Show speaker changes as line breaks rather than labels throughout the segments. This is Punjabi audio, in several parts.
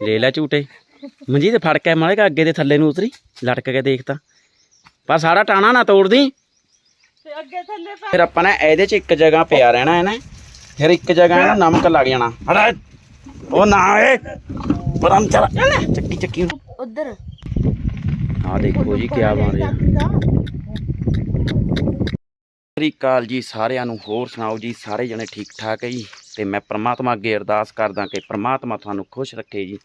ਲੈ ਲੈ ਝੂਟੇ। ਮੰਜੀ ਤੇ ਫੜ ਕੇ ਮਾਰੇ ਅੱਗੇ ਦੇ ਥੱਲੇ ਨੂੰ ਉਤਰੀ ਲਟਕ ਕੇ ਦੇਖ ਤਾਂ। ਪਰ ਸਾਰਾ ਟਾਣਾ ਨਾ ਤੋੜਦੀ।
ਤੇ ਅੱਗੇ ਥੱਲੇ ਪੈ।
ਫਿਰ ਆਪਾਂ ਨੇ ਇਹਦੇ ਚ ਇੱਕ ਜਗ੍ਹਾ ਪਿਆ ਰਹਿਣਾ ਇਹਨੇ। ਫਿਰ ਇੱਕ ਜਗ੍ਹਾ ਇਹਨੂੰ ਨਮਕ ਲੱਗ ਜਾਣਾ। ਹੜਾ ਉਹ ਨਾ ਏ ਪਰਮ ਚਲਾ। ਚੱਕੀ ਚੱਕੀ
ਉਧਰ।
ਆ ਦੇਖੋ ਜੀ ਕੀ ਬਣ ਰਿਹਾ। ਸ੍ਰੀ ਅਕਾਲ ਜੀ ਸਾਰਿਆਂ ਨੂੰ। ਹੋਰ ਸੁਣਾਓ ਜੀ ਸਾਰੇ ਜਣੇ ਠੀਕ ਠਾਕ ਹੈ ਜੀ? ਤੇ ਮੈਂ ਪ੍ਰਮਾਤਮਾ ਅੱਗੇ ਅਰਦਾਸ ਕਰਦਾ ਕਿ ਪ੍ਰਮਾਤਮਾ ਤੁਹਾਨੂੰ ਖੁਸ਼ ਰੱਖੇ ਜੀ,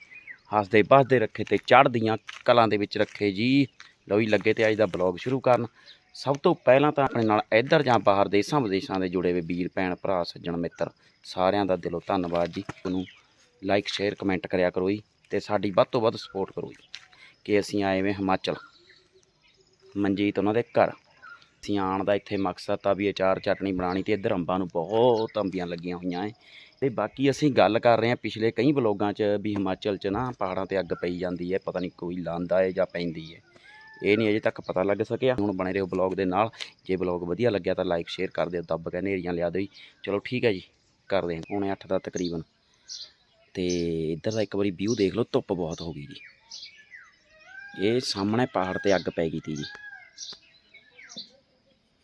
ਹੱਸਦੇ ਬਸਦੇ ਰੱਖੇ ਤੇ ਚੜ੍ਹਦੀਆਂ ਕਲਾਂ ਦੇ ਵਿੱਚ ਰੱਖੇ ਜੀ। ਲਓ ਜੀ, ਲੱਗੇ ਤੇ ਅੱਜ ਦਾ ਬਲੌਗ ਸ਼ੁਰੂ ਕਰਨ। ਸਭ ਤੋਂ ਪਹਿਲਾਂ ਤਾਂ ਆਪਣੇ ਨਾਲ ਇੱਧਰ ਜਾਂ ਬਾਹਰ ਦੇਸ਼ਾਂ ਵਿਦੇਸ਼ਾਂ ਦੇ ਜੁੜੇ ਹੋਏ ਵੀਰ, ਭੈਣ, ਭਰਾ, ਸੱਜਣ, ਮਿੱਤਰ ਸਾਰਿਆਂ ਦਾ ਦਿਲੋਂ ਧੰਨਵਾਦ ਜੀ। ਤੁਹਾਨੂੰ ਲਾਈਕ ਸ਼ੇਅਰ ਕਮੈਂਟ ਕਰਿਆ ਕਰੋ ਜੀ ਤੇ ਸਾਡੀ ਵੱਧ ਤੋਂ ਵੱਧ ਸਪੋਰਟ ਕਰੋ ਜੀ ਕਿ ਅਸੀਂ ਆਏ ਵੇ ਹਿਮਾਚਲ। ਮਨਜੀਤ ਉਹਨਾਂ ਦੇ ਘਰ। ਅਸੀਂ ਆਉਣ ਦਾ ਇੱਥੇ ਮਕਸਦ ਆ ਵੀ ਅਚਾਰ ਚਟਣੀ ਬਣਾਉਣੀ ਤੇ ਇੱਧਰ ਅੰਬਾਂ ਨੂੰ ਬਹੁਤ ਅੰਬੀਆਂ ਲੱਗੀਆਂ ਹੋਈਆਂ ਏ ਤੇ ਬਾਕੀ ਅਸੀਂ ਗੱਲ ਕਰ ਰਹੇ ਹਾਂ ਪਿਛਲੇ ਕਈ ਵਲੋਗਾਂ 'ਚ ਵੀ ਹਿਮਾਚਲ 'ਚ ਨਾ ਪਹਾੜਾਂ ਤੇ ਅੱਗ ਪਈ ਜਾਂਦੀ ਹੈ ਪਤਾ ਨਹੀਂ ਕੋਈ ਲਾਂਦਾ ਹੈ ਜਾਂ ਪੈਂਦੀ ਹੈ ਇਹ ਨਹੀਂ ਅਜੇ ਤੱਕ ਪਤਾ ਲੱਗ ਸਕਿਆ, ਹੁਣ ਬਣੇ ਰਹੋ ਬਲੌਗ ਦੇ ਨਾਲ। ਜੇ ਬਲੌਗ ਵਧੀਆ ਲੱਗਿਆ ਤਾਂ ਲਾਈਕ, ਸ਼ੇਅਰ ਕਰ ਦਿਓ, ਦੱਬ ਕੇ ਨੇਰੀਆਂ ਲਿਆ ਦਿਓ ਜੀ। ਚਲੋ ਠੀਕ ਹੈ ਜੀ, ਕਰਦੇ ਹਾਂ ਪੌਣੇ 8 ਦਾ ਤਕਰੀਬਨ। ਤੇ ਇੱਧਰ ਦਾ ਇੱਕ ਵਾਰੀ ਵਿਊ ਦੇਖ ਲਓ, ਧੁੱਪ ਬਹੁਤ ਹੋ ਗਈ ਜੀ। ਇਹ ਸਾਹਮਣੇ ਪਹਾੜ ਤੇ ਅੱਗ ਪੈ ਗਈ ਤੀ ਜੀ।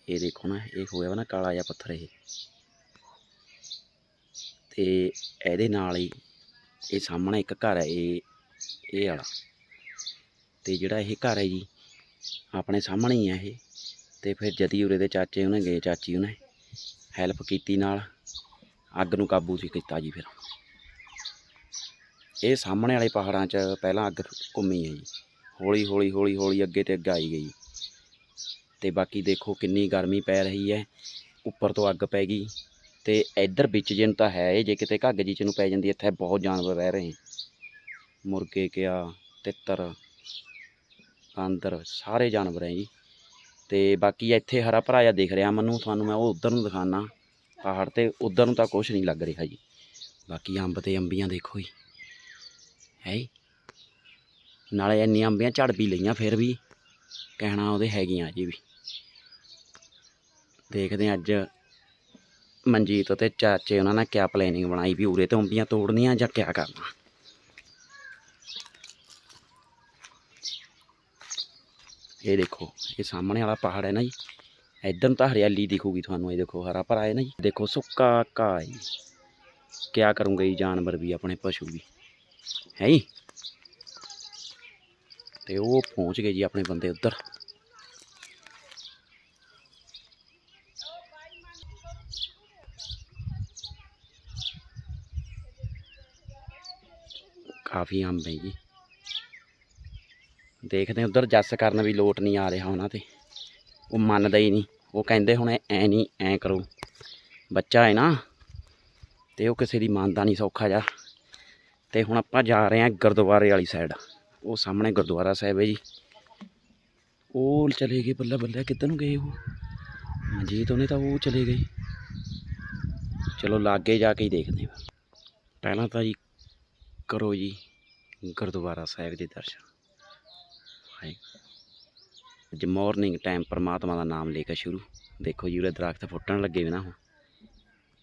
ਇਹ ਦੇਖੋ ਨਾ, ਇਹ ਹੋਇਆ ਵਾ ਨਾ ਕਾਲਾ ਜਿਹਾ ਪੱਥਰ ਇਹ। ਤੇ ਇਹਦੇ ਨਾਲ ਹੀ ਇਹ ਸਾਹਮਣੇ ਇੱਕ ਘਰ ਹੈ, ਇਹ ਇਹ ਵਾਲਾ। ਤੇ ਜਿਹੜਾ ਇਹ ਘਰ ਹੈ ਜੀ, ਆਪਣੇ ਸਾਹਮਣੇ ਹੀ ਹੈ ਇਹ। ਤੇ ਫਿਰ ਜਦੀ ਉਰੇ ਦੇ ਚਾਚੇ ਉਹਨੇ ਗਏ, ਚਾਚੀ ਉਹਨੇ ਹੈਲਪ ਕੀਤੀ ਨਾਲ। ਅੱਗ ਨੂੰ ਕਾਬੂ ਸੀ ਕੀਤਾ ਜੀ ਫਿਰ। ਇਹ ਸਾਹਮਣੇ ਵਾਲੇ ਪਹਾੜਾਂ 'ਚ ਪਹਿਲਾਂ ਅੱਗ ਘੁੰਮੀ ਹੈ ਜੀ। ਹੌਲੀ ਹੌਲੀ ਹੌਲੀ ਹੌਲੀ ਅੱਗੇ ਤੇ ਅੱਗੇ ਆਈ ਗਈ। ਤੇ ਬਾਕੀ ਦੇਖੋ ਕਿੰਨੀ ਗਰਮੀ ਪੈ ਰਹੀ ਹੈ ਉੱਪਰ ਤੋਂ ਅੱਗ ਪੈ ਗਈ ਤੇ ਇੱਧਰ ਵਿੱਚ ਜਿਨ ਤਾਂ ਹੈ ਇਹ, ਜੇ ਕਿਤੇ ਘੱਗ ਜੀ ਚ ਨੂੰ ਪੈ ਜਾਂਦੀ ਇੱਥੇ ਬਹੁਤ ਜਾਨਵਰ ਰਹਿ ਰਹੇ ਮੁਰਗੇ ਕਿਆ ਤਿੱਤਰ ਬਾਂਦਰ ਸਾਰੇ ਜਾਨਵਰ ਹੈ ਜੀ। ਤੇ ਬਾਕੀ ਇੱਥੇ ਹਰਾ ਭਰਾ ਦਿਖ ਰਿਹਾ ਮੈਨੂੰ ਤੁਹਾਨੂੰ ਮੈਂ ਉਹ ਉਧਰ ਨੂੰ ਦਿਖਾਣਾ ਪਹਾੜ ਤੇ ਉਧਰ ਨੂੰ ਤਾਂ ਕੁਝ ਨਹੀਂ ਲੱਗ ਰਿਹਾ ਜੀ। ਬਾਕੀ ਅੰਬ ਤੇ ਅੰਬੀਆਂ ਦੇਖੋ ਜੀ। ਹੈ ਨਾਲੇ ਇੰਨੀਆਂ ਅੰਬੀਆਂ ਝੜ ਵੀ ਲਈਆਂ ਫਿਰ ਵੀ। ਕਹਿਣਾ ਉਹਦੇ ਹੈਗੀਆਂ ਜੀ ਵੀ। ਦੇਖਦੇ ਹਾਂ ਅੱਜ ਮਨਜੀਤ ਅਤੇ ਚਾਚੇ ਉਹਨਾਂ ਨੇ ਕਿਆ ਪਲੈਨਿੰਗ ਬਣਾਈ ਵੀ ਉਰੇ ਤੇ ਅੰਬੀਆਂ ਤੋੜਨੀਆਂ ਜਾਂ ਕਿਆ ਕਰਨਾ? ਇਹ ਦੇਖੋ, ਇਹ ਸਾਹਮਣੇ ਵਾਲਾ ਪਹਾੜ ਹੈ ਨਾ ਜੀ। ਇੱਧਰ ਤਾਂ ਹਰਿਆਲੀ ਦਿਖੂਗੀ ਤੁਹਾਨੂੰ, ਇਹ ਦੇਖੋ, ਹਰਾ ਭਰਾ ਹੈ ਨਾ ਜੀ। ਦੇਖੋ, ਸੁੱਕਾ ਘਾਹ ਜੀ। ਕਿਆ ਕਰੂੰਗੇ ਜੀ, ਜਾਨਵਰ ਵੀ, ਆਪਣੇ ਪਸ਼ੂ ਵੀ। ਹੈ ਜੀ? ਤੇ ਉਹ ਪਹੁੰਚ ਗਏ ਜੀ ਆਪਣੇ ਬੰਦੇ ਉੱਧਰ। ਕਾਫੀ ਅੰਬ ਹੈ ਜੀ। ਦੇਖਦੇ ਹਾਂ ਉੱਧਰ ਜੱਸ ਕਰਨ ਵੀ ਲੋਟ ਨਹੀਂ ਆ ਰਿਹਾ ਉਹਨਾਂ ਤੇ। ਉਹ ਮੰਨਦਾ ਹੀ ਨਹੀਂ। ਉਹ ਕਹਿੰਦੇ ਹੁਣ ਐ ਨਹੀਂ, ਐ ਕਰੋ। ਬੱਚਾ ਹੈ ਨਾ, ਤੇ ਉਹ ਕਿਸੇ ਦੀ ਮੰਨਦਾ ਨਹੀਂ, ਸੌਖਾ ਜਾ ਤੇ ਹੁਣ ਆਪਾਂ ਜਾ ਰਹੇ ਹਾਂ ਗੁਰਦੁਆਰੇ ਵਾਲੀ ਸਾਈਡ ਉਹ ਸਾਹਮਣੇ ਗੁਰਦੁਆਰਾ ਸਾਹਿਬ ਹੈ ਜੀ। ਉਹ ਚਲੇ ਗਏ ਬੱਲੇ ਬੱਲੇ। ਕਿੱਧਰ ਨੂੰ ਗਏ ਉਹ? ਮਨਜੀਤ ਉਹਨੇ ਤਾਂ ਉਹ ਚਲੇ ਗਏ। ਚਲੋ ਲਾਗੇ ਜਾ ਕੇ ਹੀ ਦੇਖਦੇ ਹਾਂ। ਪਹਿਲਾਂ ਤਾਂ ਜੀ ਕਰੋ ਜੀ। ਗੁਰਦੁਆਰਾ ਸਾਹਿਬ ਦੇ ਦਰਸ਼ਨ। ਹਾਏ। ਅੱਜ ਮਾਰਨਿੰਗ ਟਾਈਮ ਪਰਮਾਤਮਾ ਦਾ ਨਾਮ ਲੈ ਕੇ ਸ਼ੁਰੂ। ਦੇਖੋ ਜੀ, ਉਰੇ ਦਰਖਤ ਫੁੱਟਣ ਲੱਗੇ ਵੀ ਨਾ ਹੁਣ।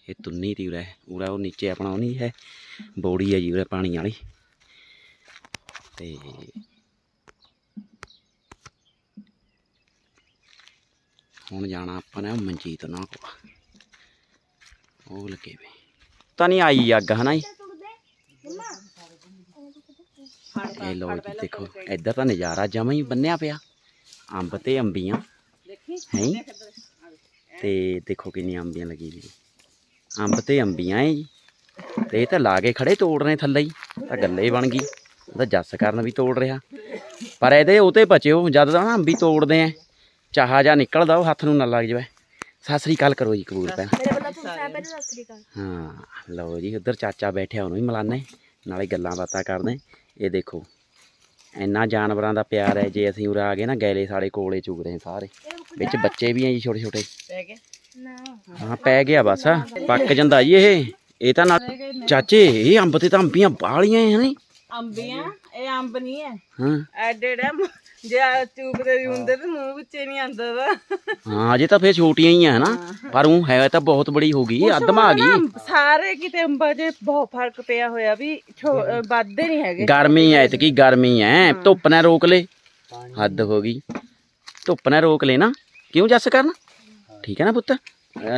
ਇਹ ਤੁੰਨੀ ਤੀ ਉਰੇ, ਉਰਾ ਉਹ ਨੀਚੇ ਆਪਣਾ ਉਹ ਨਹੀਂ ਹੈ, ਬੋੜੀ ਹੈ ਜੀ ਉਰੇ ਪਾਣੀ ਵਾਲੀ। ਤੇ ਹੁਣ ਜਾਣਾ ਆਪਾਂ ਨੇ ਮਨਜੀਤ ਨਾਲ। ਕੋਲ ਉਹ ਲੱਗੇ ਵੇ। ਤਾਂ ਨਹੀਂ ਆਈ ਅੱਗ, ਹਨਾ ਜੀ? ਇਹ ਲੋ ਜੀ ਦੇਖੋ ਇੱਧਰ ਤਾਂ ਨਜ਼ਾਰਾ ਜਮਾ ਹੀ ਬੰਨਿਆ ਪਿਆ। ਅੰਬ ਤੇ ਅੰਬੀਆਂ ਹੈ? ਤੇ ਦੇਖੋ ਕਿੰਨੀਆਂ ਅੰਬੀਆਂ ਲੱਗੀ ਵੀ ਅੰਬ ਤੇ ਅੰਬੀਆਂ ਹੈ ਜੀ। ਤੇ ਇਹ ਤਾਂ ਲਾ ਕੇ ਖੜੇ ਤੋੜ ਰਹੇ ਥੱਲੇ ਹੀ। ਤਾਂ ਗੱਲੇ ਬਣ ਗਈ। ਉਹਦਾ ਜੱਸ ਕਰਨ ਵੀ ਤੋੜ ਰਿਹਾ। ਪਰ ਇਹਦੇ ਉਹ ਤੇ ਬਚਿਓ ਜਦ ਦਾ ਨਾ ਅੰਬੀ ਤੋੜਦੇ ਆ ਚਾਹਾ ਜਾਂ ਨਿਕਲਦਾ ਉਹ ਹੱਥ ਨੂੰ ਨਾ ਲੱਗ ਜਾਵੇ। ਸਤਿ ਸ੍ਰੀ ਅਕਾਲ ਕਰੋ ਜੀ
ਸ੍ਰੀ ਅਕਾਲ।
ਹਾਂ ਲਓ ਜੀ ਉਧਰ ਚਾਚਾ ਬੈਠਿਆ ਉਹਨੂੰ ਵੀ ਮਿਲਾਨੇ। ਨਾਲੇ ਗੱਲਾਂ ਬਾਤਾਂ ਕਰਦੇ। ਇਹ ਦੇਖੋ ਇੰਨਾ ਜਾਨਵਰਾਂ ਦਾ ਪਿਆਰ ਹੈ ਜੇ ਅਸੀਂ ਉਰੇ ਆ ਗਏ ਨਾ ਗੈਲੇ ਸਾਡੇ ਕੋਲੇ ਚੁਗ ਰਹੇ ਸਾਰੇ। ਵਿੱਚ ਬੱਚੇ ਵੀ ਆ ਜੀ ਛੋਟੇ ਛੋਟੇ। ਹਾਂ ਪੈ ਗਿਆ ਬਸ। ਪੱਕ ਜਾਂਦਾ ਜੀ ਇਹ। ਇਹ ਤਾਂ ਚਾਚੇ ਇਹ ਅੰਬ ਤੇ ਤਾਂ ਅੰਬੀਆਂ ਬਾਲੀਆਂ ਹਨ
ਅੰਬੀਆਂ? ਇਹ ਅੰਬ ਨਹੀਂ ਹੈ।
ਹਾਂ
ਐਡੇ ਡੇ ਜੇ ਚੂਪਦੇ ਵੀ ਹੁੰਦੇ ਤੇ ਮੂੰਹ ਵਿੱਚ ਹੀ ਨਹੀਂ ਆਂਦਾ ਦਾ
ਹਾਂ ਅਜੇ ਤਾਂ ਫੇਰ ਛੋਟੀਆਂ ਹੀ ਆ ਹਨਾ? ਪਰ ਉਹ ਹੈ ਤਾਂ ਬਹੁਤ ਬੜੀ ਹੋ ਗਈ ਅੱਧਮਾ ਆ ਗਈ
ਸਾਰੇ ਕਿਤੇ ਅੰਬਾਂ 'ਚ ਬਹੁਤ ਫ਼ਰਕ ਪਿਆ ਹੋਇਆ ਵੀ ਵੱਧਦੇ ਨਹੀਂ ਹੈਗੇ।
ਗਰਮੀ ਐ ਤੇ ਕੀ ਗਰਮੀ ਐ। ਧੁੱਪ ਨਾ ਰੋਕ ਲੈ। ਹੱਦ ਹੋ ਗਈ। ਧੁੱਪ ਨਾ ਰੋਕ ਲੈ ਨਾ। ਕਿਉਂ ਜੱਸ ਕਰਨ? ਠੀਕ ਹੈ ਨਾ ਪੁੱਤ?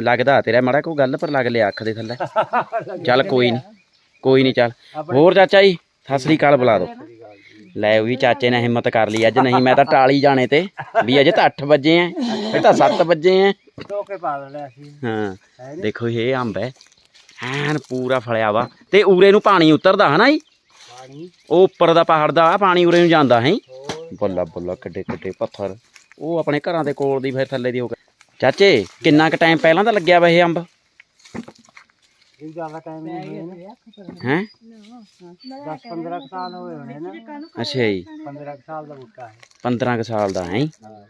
ਲੱਗਦਾ ਤੇਰਾ ਮਾੜਾ ਕੋਈ ਗੱਲ ਪਰ ਲੱਗ ਲਿਆ ਅੱਖ ਦੇ ਥੱਲੇ। ਚੱਲ ਕੋਈ ਨਹੀਂ ਕੋਈ ਨਹੀਂ ਚੱਲ। ਹੋਰ ਚਾਚਾ ਜੀ? ਸਤਿ ਸ੍ਰੀ ਅਕਾਲ ਬੁਲਾ ਦੋ। ਲੈ ਵੀ ਚਾਚੇ ਨੇ ਹਿੰਮਤ ਕਰ ਲਈ ਅੱਜ ਨਹੀਂ ਮੈਂ ਤਾਂ ਟਾਲੀ ਜਾਣੇ ਤੇ ਵੀ ਅਜੇ ਤਾਂ 8 ਵਜੇ ਐ ਇਹ ਤਾਂ 7 ਵਜੇ ਐ
ਟੋਕੇ ਪਾ ਲੈਣਾ ਸੀ
ਹਾਂ ਦੇਖੋ ਇਹ ਅੰਬ ਹੈ ਐਨ ਪੂਰਾ ਫਲਿਆ ਵਾ। ਤੇ ਉਰੇ ਨੂੰ ਪਾਣੀ ਉਤਰਦਾ ਹਨਾ ਜੀ?
ਪਾਣੀ?
ਉਹ ਉੱਪਰ ਦਾ ਪਹਾੜ ਦਾ ਪਾਣੀ ਉਰੇ ਨੂੰ ਜਾਂਦਾ ਹੈ ਬੱਲਾ ਬੱਲਾ ਕਿੱਡੇ ਕਿੱਡੇ ਪੱਥਰ। ਉਹ ਆਪਣੇ ਘਰਾਂ ਦੇ ਕੋਲ ਦੀ ਫਿਰ ਥੱਲੇ ਦੀ ਹੋ ਕੇ। ਚਾਚੇ ਕਿੰਨਾ ਕੁ ਟਾਈਮ ਪਹਿਲਾਂ ਤਾਂ ਲੱਗਿਆ ਵਾ ਇਹ ਅੰਬ?
ਇਹ ਜ਼ਿਆਦਾ ਟਾਈਮ ਨਹੀਂ ਹੋਇਆ ਨਾ।
ਹੈ?
10 15 ਸਾਲ ਹੋਏ ਹੋਣੇ ਨਾ।
ਅੱਛਾ ਜੀ।
15 ਸਾਲ ਦਾ ਬੁੱਕਾ ਹੈ।
15 ਕੁ ਸਾਲ ਦਾ ਹੈ?
ਹਾਂ।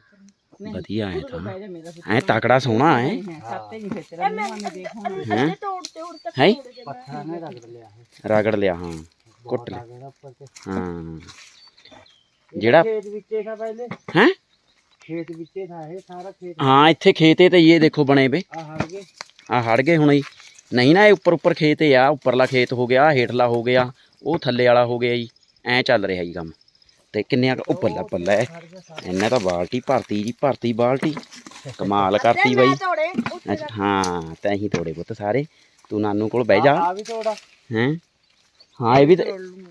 ਵਧੀਆ ਹੈ ਤਾਂ ਐ ਤਕੜਾ ਸੋਹਣਾ ਹੈ।
ਪੱਥਰ ਨੇ ਰਗੜ ਲਿਆ ਹੈ।
ਰਗੜ ਲਿਆ ਹਾਂ। ਕੁੱਟ ਲਿਆ। ਹਾਂ। ਜਿਹੜਾ
ਖੇਤ ਵਿੱਚੇ ਥਾ ਪਹਿਲੇ?
ਹੈ?
ਖੇਤ ਵਿੱਚੇ ਥਾ ਇਹ ਸਾਰਾ ਖੇਤ।
ਹਾਂ ਇੱਥੇ ਖੇਤੇ ਤੇ ਇਹ ਦੇਖੋ ਬਣੇ ਵੇ
ਆ ਹੜ ਗਏ।
ਆ ਹੜ ਗਏ ਹੁਣ ਜੀ। ਨਹੀਂ ਨਾ ਇਹ ਉੱਪਰ ਉੱਪਰ ਖੇਤ ਆ ਉੱਪਰਲਾ ਖੇਤ ਹੋ ਗਿਆ ਹੇਠਲਾ ਹੋ ਗਿਆ ਉਹ ਥੱਲੇ ਵਾਲਾ ਹੋ ਗਿਆ ਜੀ ਐ ਚੱਲ ਰਿਹਾ ਜੀ ਕੰਮ। ਤੇ ਕਿੰਨੇ ਆ ਬੱਲਾ ਹੈ। ਇੰਨਾ ਤਾਂ ਬਾਲਟੀ ਭਰਤੀ ਜੀ ਭਰਤੀ ਬਾਲਟੀ। ਕਮਾਲ ਕਰਤੀ ਬਾਈ। ਅੱਛਾ ਹਾਂ ਤੈਂ ਹੀ ਤੋੜੇ ਪੁੱਤ ਸਾਰੇ। ਤੂੰ ਨਾਨੂ ਕੋਲ ਬਹਿ ਜਾ।
ਆ ਵੀ ਤੋੜਾ।
ਹੈ? ਹਾਂ ਇਹ ਵੀ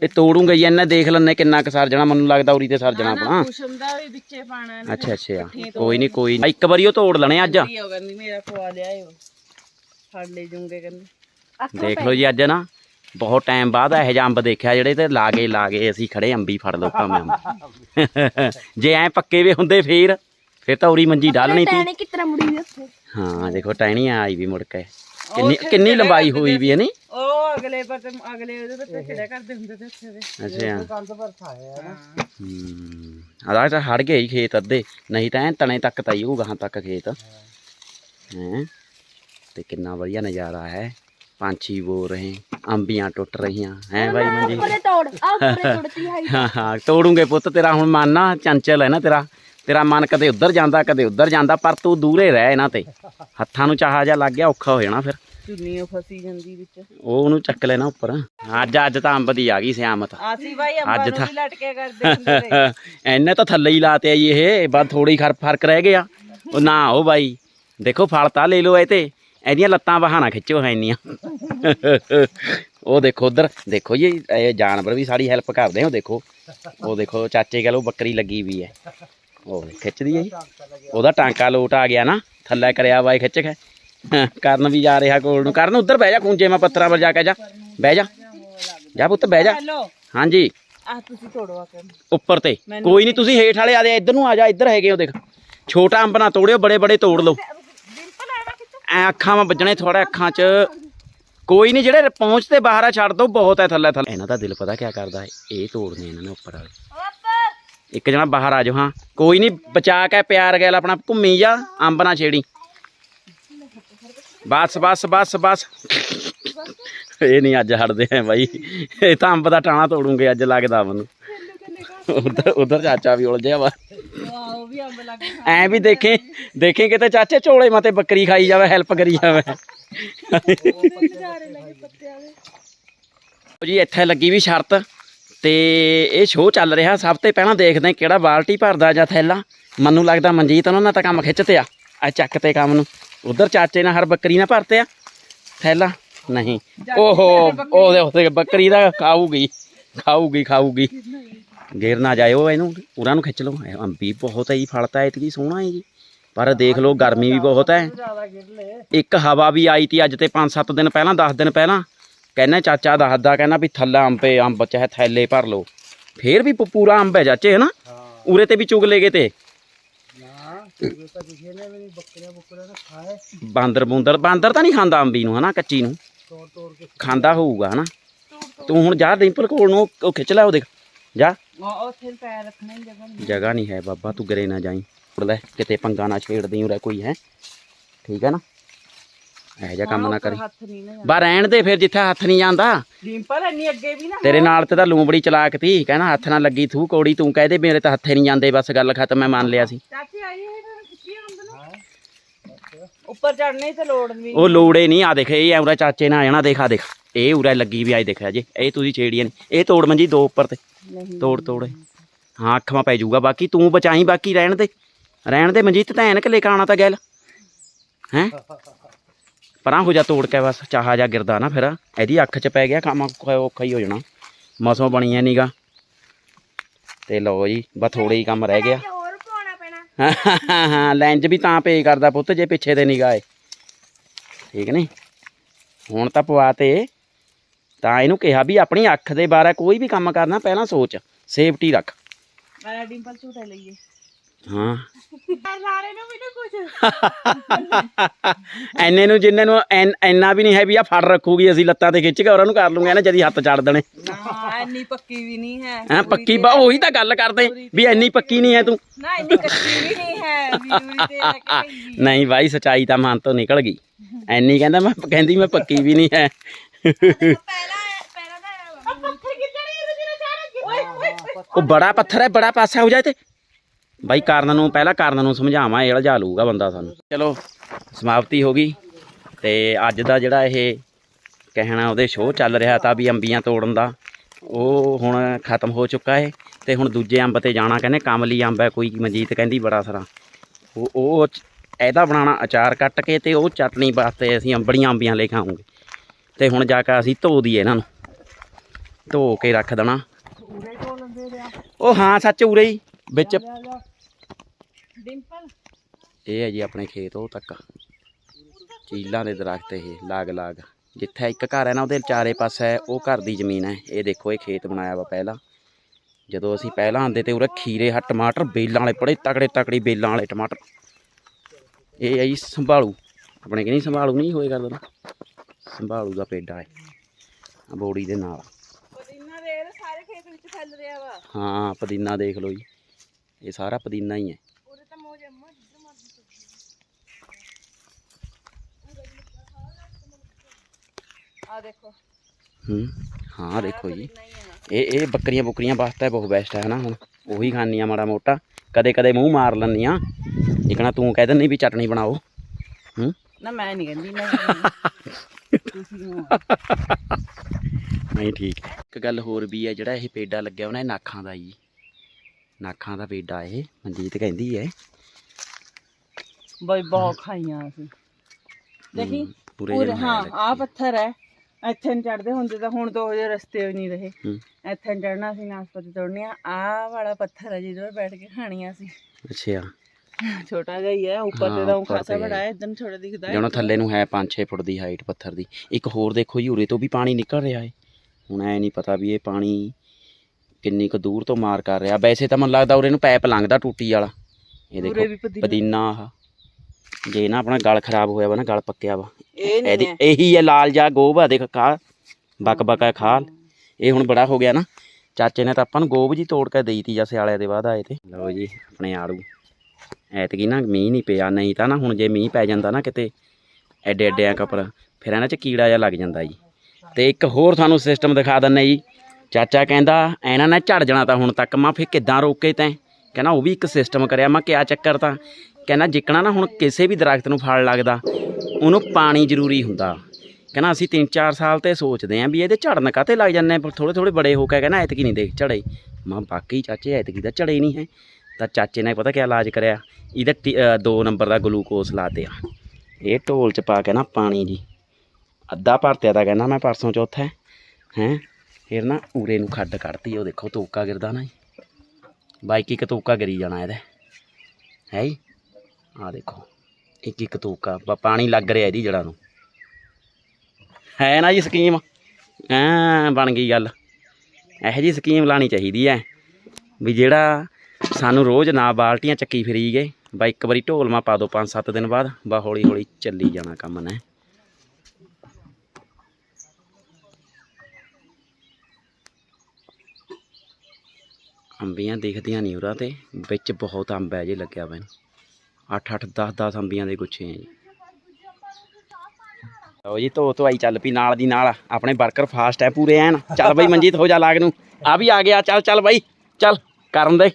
ਇਹ ਤੋੜੂੰਗਾ ਹੀ ਇਹਨੇ ਦੇਖ ਲੈਣੇ ਕਿੰਨਾ ਕੁ ਸਰ ਜਾਣਾ। ਮੈਨੂੰ ਲੱਗਦਾ ਉਰੀ ਤੇ ਸਰ ਜਾਣਾ ਆਪਣਾ।
ਕੁਸ਼ਮ ਦਾ ਵੀ ਵਿੱਚੇ ਪਾਣਾ ਨਹੀਂ।
ਅੱਛਾ ਅੱਛਾ। ਕੋਈ ਨਹੀਂ ਕੋਈ ਨੀ। ਇੱਕ ਵਾਰੀ ਉਹ ਤੋੜ ਲੈਣੇ ਅੱਜ।
ਮੇਰਾ ਪਵਾ ਫੜ ਲੈ ਜੂੰਗੇ ਕਹਿੰਦੇ।
ਦੇਖ ਲਓ ਜੀ ਅੱਜ ਨਾ ਬਹੁਤ ਟਾਈਮ ਬਾਅਦ ਇਹੋ ਜਿਹਾ ਅੰਬ ਦੇਖਿਆ ਜਿਹੜੇ ਤੇ ਲਾਗੇ ਲਾਗੇ ਅਸੀਂ ਖੜੇ ਅੰਬੀ ਫੜ ਲਓ ਭਾਵੇਂ ਅੰਬ। ਜੇ ਐ ਪੱਕੇ ਵੀ ਹੁੰਦੇ ਫੇਰ ਫਿਰ ਤਾਂ ਉਰੀ ਮੰਜੀ ਡਾਲਣੀ ਤੀ।
ਟੈਣੇ ਕਿਤਰਾ ਮੁੜੀ ਵੀ ਉੱਥੇ?
ਹਾਂ ਦੇਖੋ ਟਹਿਣੀ ਆਈ ਵੀ ਮੁੜ ਕੇ। ਕਿੰਨੀ ਕਿੰਨੀ ਲੰਬਾਈ ਹੋਈ ਵੀ ਹੈ ਨਹੀਂ
ਉਹ ਅਗਲੇ ਪਰ ਅਗਲੇ ਉਹਦੇ ਤੇ ਖੜਿਆ ਕਰਦੇ ਹੁੰਦੇ ਤੇ ਉੱਥੇ ਦੇ।
ਅੱਛਾ।
ਕੰਧ ਪਰ ਥਾਇਆ ਨਾ।
ਹੂੰ। ਆਦਾ ਤਾਂ ਹੜ ਗਏ ਖੇਤ ਅੱਧੇ ਨਹੀਂ ਤਾਂ ਐਂ ਤਣੇ ਤੱਕ ਤਾਂ ਹੀ ਉਹ ਗਾਹਾਂ ਤੱਕ ਖੇਤ। ਹੈ। ਤੇ ਕਿੰਨਾ ਵਧੀਆ ਨਜ਼ਾਰਾ ਹੈ। ਪੰਛੀ ਬੋਲ ਰਹੇ ਅੰਬੀਆਂ ਟੁੱਟ ਰਹੀਆਂ। ਹੈ ਬਾਈ ਮੰਜੀ?
ਉੱਪਰੇ ਤੋੜ ਆ ਉੱਪਰੇ ਤੋੜਤੀ ਹੈ
ਹਾਂ ਹਾਂ ਤੋੜੂਗੇ ਪੁੱਤ ਤੇਰਾ ਹੁਣ ਮਨ ਨਾ ਚੰਚਲ ਹੈ ਨਾ ਤੇਰਾ। ਤੇਰਾ ਮਨ ਕਦੇ ਉੱਧਰ ਜਾਂਦਾ ਕਦੇ ਉੱਧਰ ਜਾਂਦਾ ਪਰ ਤੂੰ ਦੂਰੇ ਰਹਿ ਇਹਨਾਂ ਤੇ। ਹੱਥਾਂ ਨੂੰ ਚਾਹਾ ਜਾ ਲੱਗ ਗਿਆ ਔਖਾ ਹੋ ਜਾਣਾ ਫਿਰ।
ਚੁੰਨੀਆਂ ਫਸੀ ਜਾਂਦੀ ਵਿੱਚ।
ਉਹ ਉਹਨੂੰ ਚੱਕ ਲੈਣਾ ਉੱਪਰ। ਅੱਜ ਅੱਜ ਤਾਂ ਅੰਬ ਦੀ ਆ ਗਈ ਸਿਆਮਤ।
ਆਸੀ ਬਾਈ ਅੰਬਾਂ
ਅੱਜ
ਨੂੰ ਲਟਕੇ ਕਰਦੇ ਹੁੰਦੇ ਨੇ।
ਐਨੇ ਤਾਂ ਥੱਲੇ ਹੀ ਲਾਤੇ ਆ ਜੀ ਇਹ ਬਸ ਥੋੜੀ ਖਰ ਫ਼ਰਕ ਰਹਿ ਗਿਆ। ਉਹ ਨਾ ਉਹ ਬਾਈ ਦੇਖੋ ਫਲ ਤਾਂ ਲੈ ਲਓ ਇਹ ਤੇ। ਇਹਦੀਆਂ ਲੱਤਾਂ ਬਹਾਨਾ ਖਿੱਚੋ ਹੈ ਇੰਨੀਆਂ। ਉਹ ਦੇਖੋ ਉਧਰ ਦੇਖੋ ਜੀ ਇਹ ਜਾਨਵਰ ਵੀ ਸਾਡੀ ਹੈਲਪ ਕਰਦੇ ਆ ਉਹ ਦੇਖੋ। ਉਹ ਦੇਖੋ ਚਾਚੇ ਕਹ ਲੋ ਬੱਕਰੀ ਲੱਗੀ ਵੀ ਹੈ। ਉਹ ਖਿੱਚਦੀ ਹੈ ਜੀ। ਉਹਦਾ ਟਾਂਕਾ ਲੋਟ ਆ ਗਿਆ ਨਾ ਥੱਲੇ ਕਰਿਆ ਵਾ ਇਹ ਖਿੱਚ ਕੇ। ਕਰਨ ਵੀ ਜਾ ਰਿਹਾ ਕੋਲ ਨੂੰ। ਕਰਨ ਉਧਰ ਬਹਿ ਜਾ ਖੂੰਜੇ ਮੈਂ ਪੱਥਰਾਂ ਪਰ ਜਾ ਕੇ ਜਾ। ਬਹਿ ਜਾ। ਜਾ ਪੁੱਤ ਬਹਿ ਜਾ। ਹਾਂਜੀ।
ਆ ਤੁਸੀਂ ਤੋੜਵਾ ਕੇ।
ਉੱਪਰ ਤੇ। ਕੋਈ ਨਹੀਂ ਤੁਸੀਂ ਹੇਠ ਵਾਲੇ ਆ ਜਾ ਇੱਧਰ ਨੂੰ ਆ ਜਾ ਇੱਧਰ ਹੈਗੇ ਹੋ ਦੇਖ। ਛੋਟਾ ਅੰਬ ਨਾ ਤੋੜਿਓ ਬੜੇ ਬੜੇ ਤੋੜ ਲਓ। ਐ ਅੱਖਾਂ 'ਚ ਵੱਜਣੇ ਥੋੜਾ ਅੱਖਾਂ 'ਚ। ਕੋਈ ਨਹੀਂ ਜਿਹੜੇ ਪਹੁੰਚ ਤੇ ਬਾਹਰ ਆ, ਛੱਡ ਦੋ, ਬਹੁਤ ਹੈ ਥੱਲੇ ਥੱਲੇ। ਇਹਨਾਂ ਦਾ ਦਿਲ ਪਤਾ ਕੀ ਕਰਦਾ ਹੈ ਇਹ ਤੋੜਨੇ ਇਹਨਾਂ ਨੇ ਉੱਪਰ ਵਾਲੇ। ਇੱਕ ਜਣਾ ਬਾਹਰ ਆ ਜਾਓ, ਹਾਂ। ਕੋਈ ਨਹੀਂ ਬਚਾ ਕੇ ਪਿਆਰ ਗੈਲ ਆਪਣਾ, ਘੁੰਮੀ ਜਾ, ਅੰਬ ਨਾ ਛੇੜੀ। ਬਸ ਬਸ ਬਸ ਬਸ। ਇਹ ਨਹੀਂ ਅੱਜ ਹਟਦੇ ਆ ਬਾਈ। ਇਹ ਤਾਂ ਅੰਬ ਦਾ ਟਾਣਾ ਤੋੜੂਗੇ, ਅੱਜ ਲੱਗਦਾ ਮੈਨੂੰ। ਉਧਰ ਉਧਰ ਚਾਚਾ ਵੀ ਉਲਝਿਆ ਵਾ।
ਉਹ ਵੀ ਅੰਬ ਲੱਗ
ਐ ਵੀ ਦੇਖੇ ਦੇਖੇ ਕਿਤੇ ਚਾਚੇ ਝੋਲੇ ਮਤੇ ਬੱਕਰੀ ਖਾਈ ਜਾਵੇ ਹੈਲਪ ਕਰੀ ਜਾਵੇ। ਉਹ ਜੀ ਇੱਥੇ ਲੱਗੀ ਵੀ ਸ਼ਰਤ ਤੇ ਇਹ ਸ਼ੋਅ ਚੱਲ ਰਿਹਾ। ਸਭ ਤੋਂ ਪਹਿਲਾਂ ਦੇਖਦੇ ਹਾਂ ਕਿਹੜਾ ਬਾਲਟੀ ਭਰਦਾ ਜਾਂ ਥੈਲਾ। ਮੈਨੂੰ ਲੱਗਦਾ ਮਨਜੀਤ ਉਹਨਾਂ ਤਾਂ ਕੰਮ ਖਿੱਚਤੇ ਆ ਆ ਚੱਕ ਤੇ ਕੰਮ ਨੂੰ। ਉਧਰ ਚਾਚੇ ਨਾਲ ਹਰ ਬੱਕਰੀ ਨਾਲ ਭਰਤੇ ਆ। ਥੈਲਾ ਨਹੀਂ। ਓਹੋ ਉਹਦੇ ਉਹਦੇ ਬੱਕਰੀ ਦਾ ਖਾਊਗੀ ਖਾਊਗੀ ਖਾਊਗੀ। ਗੇਰ ਨਾ ਜਾਇਓ ਇਹਨੂੰ ਉਹਨਾਂ ਨੂੰ ਖਿੱਚ ਲਓ। ਇਹ ਅੰਬੀ ਬਹੁਤ ਹੈ ਜੀ ਫਲ ਤਾਂ ਇਤਕੀ ਸੋਹਣਾ ਹੈ ਜੀ। ਪਰ ਦੇਖ ਲਓ ਗਰਮੀ ਵੀ ਬਹੁਤ ਹੈ। ਇੱਕ ਹਵਾ ਵੀ ਆਈ ਤੀ ਅੱਜ ਤੇ 5-7 ਦਿਨ ਪਹਿਲਾਂ 10 ਦਿਨ ਪਹਿਲਾਂ। ਕਹਿੰਦਾ ਚਾਚਾ ਦੱਸਦਾ ਕਹਿੰਦਾ ਵੀ ਥੱਲਾ ਅੰਬੇ ਅੰਬ ਚਾਹੇ ਥੈਲੇ ਭਰ ਲਓ। ਫੇਰ ਵੀ ਪੂਰਾ ਅੰਬ ਹੈ ਚਾਚੇ ਹਨਾ?
ਹਾਂ।
ਉਰੇ ਤੇ ਵੀ ਚੁਗ ਲੇਗੇ ਤੇ। ਬਾਂਦਰ ਬੂੰਦਰ ਬਾਂਦਰ ਤਾਂ ਨਹੀਂ ਖਾਂਦਾ ਅੰਬੀ ਨੂੰ ਹਨਾ ਕੱਚੀ ਨੂੰ? ਖਾਂਦਾ ਹੋਊਗਾ ਹਨਾ? ਤੂੰ ਹੁਣ ਜਾ ਡਿੰਪਲ ਕੋਲ ਨੂੰ ਉਹ- ਖਿੱਚ ਲੈ ਉਹ ਦੇਖ। ਜਾ।
ਉੱਥੇ ਪੈਰ ਰੱਖਣੇ ਦੀ ਜਗ੍ਹਾ ਨਹੀਂ।
ਜਗ੍ਹਾ ਨਹੀਂ ਹੈ ਬਾਬਾ ਤੂੰ ਗਰੇ ਨਾ ਜਾਈ। ਲੈ ਕਿਤੇ ਪੰਗਾ ਨਾ ਛੇੜਦੀ ਉਰੇ ਕੋਈ ਹੈ। ਠੀਕ ਹੈ ਨਾ? ਇਹੋ ਜਿਹਾ ਕੰਮ ਨਾ ਕਰੀ।
ਹੱਥ ਨਹੀਂ ਨਾ
ਬਾ ਰਹਿਣ ਦੇ ਫਿਰ ਜਿੱਥੇ ਹੱਥ ਨਹੀਂ ਜਾਂਦਾ।
ਡਿੰਪਲ ਇੰਨੀ ਅੱਗੇ ਵੀ ਨਾ
ਤੇਰੇ ਨਾਲ ਤੇ ਤਾਂ ਲੂੰਬੜੀ ਚਲਾਕ ਤੀ ਕਹਿਣਾ ਹੱਥ ਨਾਲ ਲੱਗੀ ਥੂ ਕੋੜੀ ਤੂੰ ਕਹਦੇ ਮੇਰੇ ਤਾਂ ਹੱਥੇ ਨਹੀਂ ਜਾਂਦੇ ਬਸ ਗੱਲ ਖਤਮ ਮੈਂ ਮੰਨ ਲਿਆ ਸੀ।
ਚਾਚੀ ਆਈ ਹੈ ਅੰਦ ਨੂੰ ਉੱਪਰ ਚੜਨੇ ਤੇ ਲੋੜ ਨਹੀਂ।
ਉਹ ਲੋੜੇ ਨਹੀਂ ਆ ਦੇਖ ਇਹ ਐਉਰਾ ਚਾਚੇ ਨਾਲ ਆ ਜਾਣਾ ਦੇਖ ਦੇਖ। ਇਹ ਉਰਾ ਲੱਗੀ ਵੀ ਆਈ ਦੇਖਿਆ ਜੇ ਇਹ ਤੁਸੀਂ ਛੇੜੀਆਂ ਨੇ ਇਹ ਤੋੜ ਮੰਜੀ ਦੋ ਉੱਪਰ ਤੇ
ਨਹੀਂ
ਤੋੜ ਤੋੜ। ਹਾਂ ਅੱਖਾਂ ਪੈ ਜਾਊਗਾ ਬਾਕੀ ਤੂੰ ਬਚਾਈ ਬਾਕੀ ਰਹਿਣ ਦੇ। ਰਹਿਣ ਦੇ ਮਨਜੀਤ ਤਾਂ ਐਨਕ ਲੈ ਕੇ ਆਉਣਾ ਤਾਂ ਗੱਲ। ਹੈ? ਪਰਾਂ ਹੋ ਜਾ ਤੋੜ ਕੇ ਬਸ ਚਾਹਾ ਜਾ ਗਿਰਦਾ ਨਾ ਫਿਰ ਇਹਦੀ ਅੱਖ 'ਚ ਪੈ ਗਿਆ ਕੰਮ ਔਖਾ ਹੀ ਹੋ ਜਾਣਾ। ਮਸੋਂ ਬਣੀ ਐ ਨੀਗਾ। ਤੇ ਲਓ ਜੀ ਬਸ ਥੋੜੇ ਹੀ ਕੰਮ ਰਹਿ ਗਿਆ।
ਹੋਰ ਪਾਉਣਾ ਪੈਣਾ।
ਹਾਂ ਲੈਂਜ ਵੀ ਤਾਂ ਪੇ ਕਰਦਾ ਪੁੱਤ ਜੇ ਪਿੱਛੇ ਤੇ ਨਿਗਾਹ ਏ ਠੀਕ ਨਹੀਂ ਹੁਣ ਤਾਂ ਪਵਾ ਤੇ। ਤਾਂ ਇਹਨੂੰ ਕਿਹਾ ਵੀ ਆਪਣੀ ਅੱਖ ਦੇ ਬਾਰੇ ਕੋਈ ਵੀ ਕੰਮ ਕਰਨਾ ਪਹਿਲਾਂ ਸੋਚ। ਸੇਫਟੀ ਰੱਖ।
ਮੈਂ ਡਿੰਪਲ ਝੂਟੇ ਲਈਏ।
ਹਾਂ।
ਲਾੜੇ ਨੂੰ ਵੀ ਨਾ ਕੁਝ
ਐਨੇ ਨੂੰ ਜਿੰਨੇ ਨੂੰ ਐਨ- ਐਨਾ ਵੀ ਨਹੀਂ ਹੈ ਵੀ ਆ ਫੜ ਰੱਖੂਗੀ ਅਸੀਂ ਲੱਤਾਂ ਤੇ ਖਿੱਚ ਕੇ ਉਹਨਾਂ ਨੂੰ ਕਰ ਲੂੰਗੇ ਨਾ ਜਦੀ ਹੱਥ ਛੱਡ ਦੇਣੇ।
ਨਾ ਇੰਨੀ ਪੱਕੀ ਵੀ ਨਹੀਂ ਹੈ।
ਹੈਂ ਪੱਕੀ ਬਾ ਉਹੀ ਤਾਂ ਗੱਲ ਕਰਦੇ ਵੀ ਐਨੀ ਪੱਕੀ ਨਹੀਂ ਹੈ ਤੂੰ।
ਨਾ ਇੰਨੀ ਕੱਚੀ ਵੀ ਨਹੀਂ ਹੈ ਵੀ ਦੂਰੀ ਤੇ ਲੈ ਕੇ ਆਈਏ।
ਨਹੀਂ ਭਾਈ ਸਚਾਈ ਤਾਂ ਮਨ ਤੋਂ ਨਿਕਲ ਗਈ। ਐਨੀ ਕਹਿੰਦਾ ਮੈਂ ਕਹਿੰਦੀ ਮੈਂ ਪੱਕੀ ਵੀ ਨਹੀਂ ਹੈ।
ਪਹਿਲਾਂ ਤਾਂ
ਪੱਥਰ ਕਿੱਧਰ ਹੈ ਇਹਦੇ ਨਾਲ ਚਾੜ ਓਏ ਓਏ ਓਏ।
ਉਹ ਬੜਾ ਪੱਥਰ ਹੈ, ਬੜਾ ਪਾਸਾ ਹੋ ਜਾਏ ਤੇ। ਬਾਈ ਕਾਰਨ ਨੂੰ, ਪਹਿਲਾਂ ਕਾਰਨ ਨੂੰ ਸਮਝਾਵਾਂ, ਇਹ ਲਜਾ ਲੂਗਾ ਬੰਦਾ ਸਾਨੂੰ। ਚਲੋ, ਸਮਾਪਤੀ ਹੋ ਗਈ। ਤੇ ਅੱਜ ਦਾ ਜਿਹੜਾ ਇਹ ਕਹਿਣਾ, ਉਹਦੇ ਸ਼ੋਅ ਚੱਲ ਰਿਹਾ ਤਾਂ ਵੀ ਅੰਬੀਆਂ ਤੋੜਨ ਦਾ, ਉਹ ਹੁਣ ਖਤਮ ਹੋ ਚੁੱਕਾ ਹੈ ਤੇ ਹੁਣ ਦੂਜੇ ਅੰਬ ਤੇ ਜਾਣਾ, ਕਹਿੰਦੇ ਕਮਲੀ ਅੰਬ ਹੈ, ਕੋਈ ਮਨਜੀਤ ਕਹਿੰਦੀ ਬੜਾ ਸਾਰਾ। ਉਹ ਉਹ ਇਹਦਾ ਬਣਾਉਣਾ ਅਚਾਰ ਕੱਟ ਕੇ ਤੇ ਉਹ ਚਟਨੀ ਵਾਸਤੇ ਅਸੀਂ ਅੰਬੜੀਆਂ ਅੰਬੀਆਂ ਲੈ ਕੇ ਆਉਂਗੇ ਤੇ ਹੁਣ ਜਾ ਕੇ ਅਸੀਂ ਧੋ ਦਈਏ ਇਹਨਾਂ ਨੂੰ। ਧੋ ਕੇ ਰੱਖ ਦੇਣਾ। ਉਹ ਹਾਂ ਸੱਚ ਉਰੇ ਹੀ ਵਿੱਚ।
ਡਿੰਪਲ।
ਇਹ ਹੈ ਜੀ ਆਪਣੇ ਖੇਤ ਉਹ ਤੱਕ। ਚੀਲਾਂ ਦੇ ਦਰਖਤ ਇਹ ਲਾਗ ਲਾਗ। ਜਿੱਥੇ ਇੱਕ ਘਰ ਹੈ ਨਾ ਉਹਦੇ ਚਾਰੇ ਪਾਸੇ ਉਹ ਘਰ ਦੀ ਜ਼ਮੀਨ ਹੈ। ਇਹ ਦੇਖੋ ਇਹ ਖੇਤ ਬਣਾਇਆ ਵਾ ਪਹਿਲਾਂ। ਜਦੋਂ ਅਸੀਂ ਪਹਿਲਾਂ ਆਂਦੇ ਤੇ ਉਰੇ ਖੀਰੇ ਹਾ ਟਮਾਟਰ ਬੇਲਾਂ ਵਾਲੇ ਬੜੇ ਤਕੜੇ ਤਕੜੀ ਬੇਲਾਂ ਵਾਲੇ ਟਮਾਟਰ। ਇਹ ਹੈ ਜੀ ਸੰਭਾਲੂ। ਆਪਣੇ ਕਿ ਨਹੀਂ ਸੰਭਾਲੂ ਨਹੀਂ ਹੋਏ ਕਰਦਾ ਨਾ। ਸੰਭਾਲੂ ਦਾ ਪੇਡਾ ਹੈ ਬੋੜੀ ਦੇ ਨਾਲ
ਪੁਦੀਨਾ ਦੇਖ ਸਾਰੇ ਖੇਤ ਵਿੱਚ ਫੈਲ ਰਿਹਾ ਵਾ।
ਹਾਂ ਪੁਦੀਨਾ ਦੇਖ ਲਓ ਜੀ। ਇਹ ਸਾਰਾ ਪੁਦੀਨਾ ਹੀ ਹੈ।
ਉਰੇ ਤਾਂ ਮੋਜ ਅੰਮਾ ਜਿੱਦ ਮਰਦੀ
ਆ ਦੇਖੋ।
ਹੂੰ ਹਾਂ ਦੇਖੋ ਜੀ। ਇਹ ਇਹ ਬੱਕਰੀਆਂ ਬੁੱਕਰੀਆਂ ਵਾਸਤੇ ਬਹੁਤ ਬੈਸਟ ਹੈ ਨਾ ਹੁਣ। ਉਹੀ ਖਾਣੀਆਂ ਮਾੜਾ ਮੋਟਾ। ਕਦੇ ਕਦੇ ਮੂੰਹ ਮਾਰ ਲੈਂਦੀਆਂ। ਜਿਕਣਾ ਤੂੰ ਕਹਿ ਦਿੰਦੀ ਵੀ ਚਟਣੀ ਬਣਾਓ। ਹੂੰ?
ਨਾ ਮੈਂ ਨਹੀਂ ਕਹਿੰਦੀ ਹੋ।
ਨਹੀਂ ਠੀਕ। ਹੈ ਇੱਕ ਗੱਲ ਹੋਰ ਵੀ ਹੈ ਜਿਹੜਾ ਇਹ ਪੇਡਾ ਲੱਗਿਆ ਉਹਨਾਂ ਇਹ ਨਾਖਾਂ ਦਾ ਜੀ। ਨਾਖਾਂ ਦਾ ਪੇਡਾ ਇਹ ਮਨਜੀਤ ਕਹਿੰਦੀ ਹੈ
ਬਈ ਬਹੁਤ ਖਾਈਆਂ ਅਸੀਂ। ਦੇਖੀ
ਪੂਰੇ
ਹਾਂ ਆ ਪੱਥਰ ਹੈ ਇੱਥੇ ਨੂੰ ਚੜਦੇ ਹੁੰਦੇ ਤਾਂ ਹੁਣ ਤੋਂ ਜਿਹੇ ਰਸਤੇ ਵੀ ਨਹੀਂ ਰਹੇ। ਇੱਥੇ ਚੜਨਾ ਸੀ ਨਾਸਪਤੀ ਤੋੜਨੀਆਂ ਆ। ਵਾਲਾ ਪੱਥਰ ਹੈ ਜਿਹਦੇ 'ਤੇ ਬੈਠ ਕੇ ਖਾਣੀਆਂ ਸੀ
ਅੱਛਾ।
ਛੋਟਾ ਜਿਹਾ ਹੀ ਹੈ ਉੱਪਰ
ਹਾਂ,
ਤੇ ਤਾਂ
ਉੱਪਰ
ਖਾਸਾ
ਤੇ।
ਬੜਾ ਹੈ ਇਦਾਂ ਛੋਟਾ ਦਿਖਦਾ ਹੈ
ਜਦੋਂ ਥੱਲੇ ਨੂੰ ਹੈ 5-6 ਫੁੱਟ ਦੀ ਹਾਈਟ ਪੱਥਰ ਦੀ। ਇੱਕ ਹੋਰ ਦੇਖੋ ਜੀ ਉਰੇ ਤੋਂ ਵੀ ਪਾਣੀ ਨਿਕਲ ਰਿਹਾ ਹੈ ਹੁਣ ਐ ਨਹੀਂ ਪਤਾ ਵੀ ਇਹ ਪਾਣੀ ਕਿੰਨੀ ਕੁ ਦੂਰ ਤੋਂ ਮਾਰ ਕਰ ਰਿਹਾ। ਵੈਸੇ ਤਾਂ ਮੈਨੂੰ ਲੱਗਦਾ ਉਰੇ ਨੂੰ ਪੈਪ ਲੰਘਦਾ ਟੂਟੀ ਵਾਲਾ। ਇਹ
ਉਰੇ
ਦੇਖੋ
ਪੁਦੀਨਾ।
ਪੁਦੀਨਾ ਆਹ। ਜੇ ਨਾ ਆਪਣਾ ਗਲ ਖਰਾਬ ਹੋਇਆ ਵਾ ਨਾ ਗਲ ਪੱਕਿਆ ਵਾ।
ਇਹ ਨਹੀਂ
ਇਹਦੀ
ਹੈ।
ਇਹੀ ਹੈ ਲਾਲ ਜਾ ਗੋਬ ਆ ਦੇਖ ਖਾ ਬਕ ਬਕਾ ਖਾਲ। ਇਹ ਹੁਣ ਬੜਾ ਹੋ ਗਿਆ ਨਾ। ਚਾਚੇ ਨੇ ਤਾਂ ਆਪਾਂ ਨੂੰ ਗੋਬ ਜੀ ਤੋੜ ਕੇ ਦੇਈ ਤੀ ਜਾਂ ਸਿਆਲੇ ਦੇ ਬਾਅਦ ਆਏ ਤੇ। ਲਓ ਜੀ ਆਪਣੇ ਆੜੂ। ਐਤਕੀ ਨਾ ਮੀਂਹ ਨਹੀਂ ਪਿਆ, ਨਹੀਂ ਤਾਂ ਨਾ ਹੁਣ ਜੇ ਮੀਂਹ ਪੈ ਜਾਂਦਾ ਨਾ ਕਿਤੇ ਐਡੇ ਐਡੇ ਆ ਕਪਰ ਫਿਰ ਇਹਨਾਂ 'ਚ ਕੀੜਾ ਜਿਹਾ ਲੱਗ ਜਾਂਦਾ ਜੀ। ਤੇ ਇੱਕ ਹੋਰ ਤੁਹਾਨੂੰ ਸਿਸਟਮ ਦਿਖਾ ਦਿੰਨੇ ਜੀ। ਚਾਚਾ ਕਹਿੰਦਾ, ਇਹਨਾਂ ਨੇ ਝੜ ਜਾਣਾ ਤਾਂ ਹੁਣ ਤੱਕ, ਮੈਂ ਫਿਰ ਕਿੱਦਾਂ ਰੋਕੇ ਤੈਂ? ਕਹਿੰਦਾ, ਉਹ ਵੀ ਇੱਕ ਸਿਸਟਮ ਕਰਿਆ, ਮੈਂ ਕਿਆ ਚੱਕਰ ਤਾਂ। ਕਹਿੰਦਾ, ਜਿੱਕਣਾ ਨਾ ਹੁਣ ਕਿਸੇ ਵੀ ਦਰਖਤ ਨੂੰ ਫਲ ਲੱਗਦਾ, ਉਹਨੂੰ ਪਾਣੀ ਜ਼ਰੂਰੀ ਹੁੰਦਾ। ਕਹਿੰਦਾ, ਅਸੀਂ 3-4 ਸਾਲ ਤੇ ਸੋਚਦੇ ਆਂ ਵੀ ਇਹਦੇ ਝੜਨ ਕਾਤੇ ਲੱਗ ਜਾਂਦੇ ਪਰ ਥੋੜੇ ਥੋੜੇ ਬੜੇ ਹੋ ਕੇ ਕਹਿੰਦਾ, ਐਤਕੀ ਨਹੀਂ ਦੇਖ ਝੜੇ। ਮਾਂ ਬਾਕੀ ਚਾਚੇ, ਐਤਕੀ ਦਾ ਝੜੇ ਨਹੀਂ ਹੈ। ਤਾਂ ਚਾਚੇ ਨੇ ਪਤਾ ਕਿਆ ਇਲਾਜ ਕਰਿਆ? ਇਹਦਾ 2 ਨੰਬਰ ਦਾ ਗਲੂਕੋਸ ਲਾ ਦਿਆ ਇਹ ਢੋਲ ਚ ਪਾ ਕੇ ਨਾ ਪਾਣੀ ਜੀ ਅੱਧਾ ਭਰਤਿਆ ਤਾਂ ਕਹਿੰਦਾ ਮੈਂ ਪਰਸੋਂ ਚੌਥਾ। ਹੈ? ਫਿਰ ਨਾ ਉਰੇ ਨੂੰ ਖੱਡ ਕੱਢਤੀ, ਉਹ ਦੇਖੋ ਤੋਕਾ ਗਿਰਦਾ ਨਾ ਜੀ। ਬਾਈਕ ਇੱਕ ਤੋਕਾ ਗਿਰੀ ਜਾਣਾ ਇਹਦੇ। ਹੈ ਜੀ? ਆ ਦੇਖੋ, ਇੱਕ ਇੱਕ ਤੋਕਾ। ਪਾਣੀ ਲੱਗ ਰਿਹਾ ਇਹਦੀ ਜੜ੍ਹਾਂ ਨੂੰ। ਹੈ ਨਾ ਜੀ ਸਕੀਮ? ਐ ਬਣ ਗਈ ਗੱਲ। ਇਹੋ ਜੀ ਸਕੀਮ ਲਾਣੀ ਚਾਹੀਦੀ ਹੈ ਵੀ ਜਿਹੜਾ ਸਾਨੂੰ ਰੋਜ਼ ਨਾ ਬਾਲਟੀਆਂ ਚੱਕੀ ਫਰੀ ਗਏ। ਬਾ ਇੱਕ ਵਾਰੀ ਢੋਲਮਾ ਪਾ ਦੋ 5-7 ਦਿਨ ਬਾਅਦ। ਬਾ ਹੌਲੀ ਹੌਲੀ ਚੱਲੀ ਜਾਣਾ ਕੰਮ ਨੇ। ਅੰਬੀਆਂ ਦਿਖਦੀਆਂ ਨਹੀਂ ਉਰਾ ਤੇ। ਵਿੱਚ ਬਹੁਤ ਅੰਬ ਹੈ ਜੇ ਲੱਗਿਆ ਹੋਇਆ 8-8 10-10 ਅੰਬੀਆਂ ਦੇ ਗੁੱਛੇ ਆ ਜੀ। ਲਓ ਜੀ, ਧੋ ਧੋਆਈ ਚੱਲ ਪਈ ਨਾਲ ਦੀ ਨਾਲ। ਆਪਣੇ ਵਰਕਰ ਫਾਸਟ ਹੈ ਪੂਰੇ ਐਨ। ਚੱਲ ਬਈ ਮਨਜੀਤ, ਹੋ ਜਾ ਲਾਗ ਨੂੰ। ਆ ਵੀ ਆ ਗਿਆ। ਚੱਲ ਚੱਲ ਬਾਈ। ਚੱਲ, ਕਰਨ ਦੇ।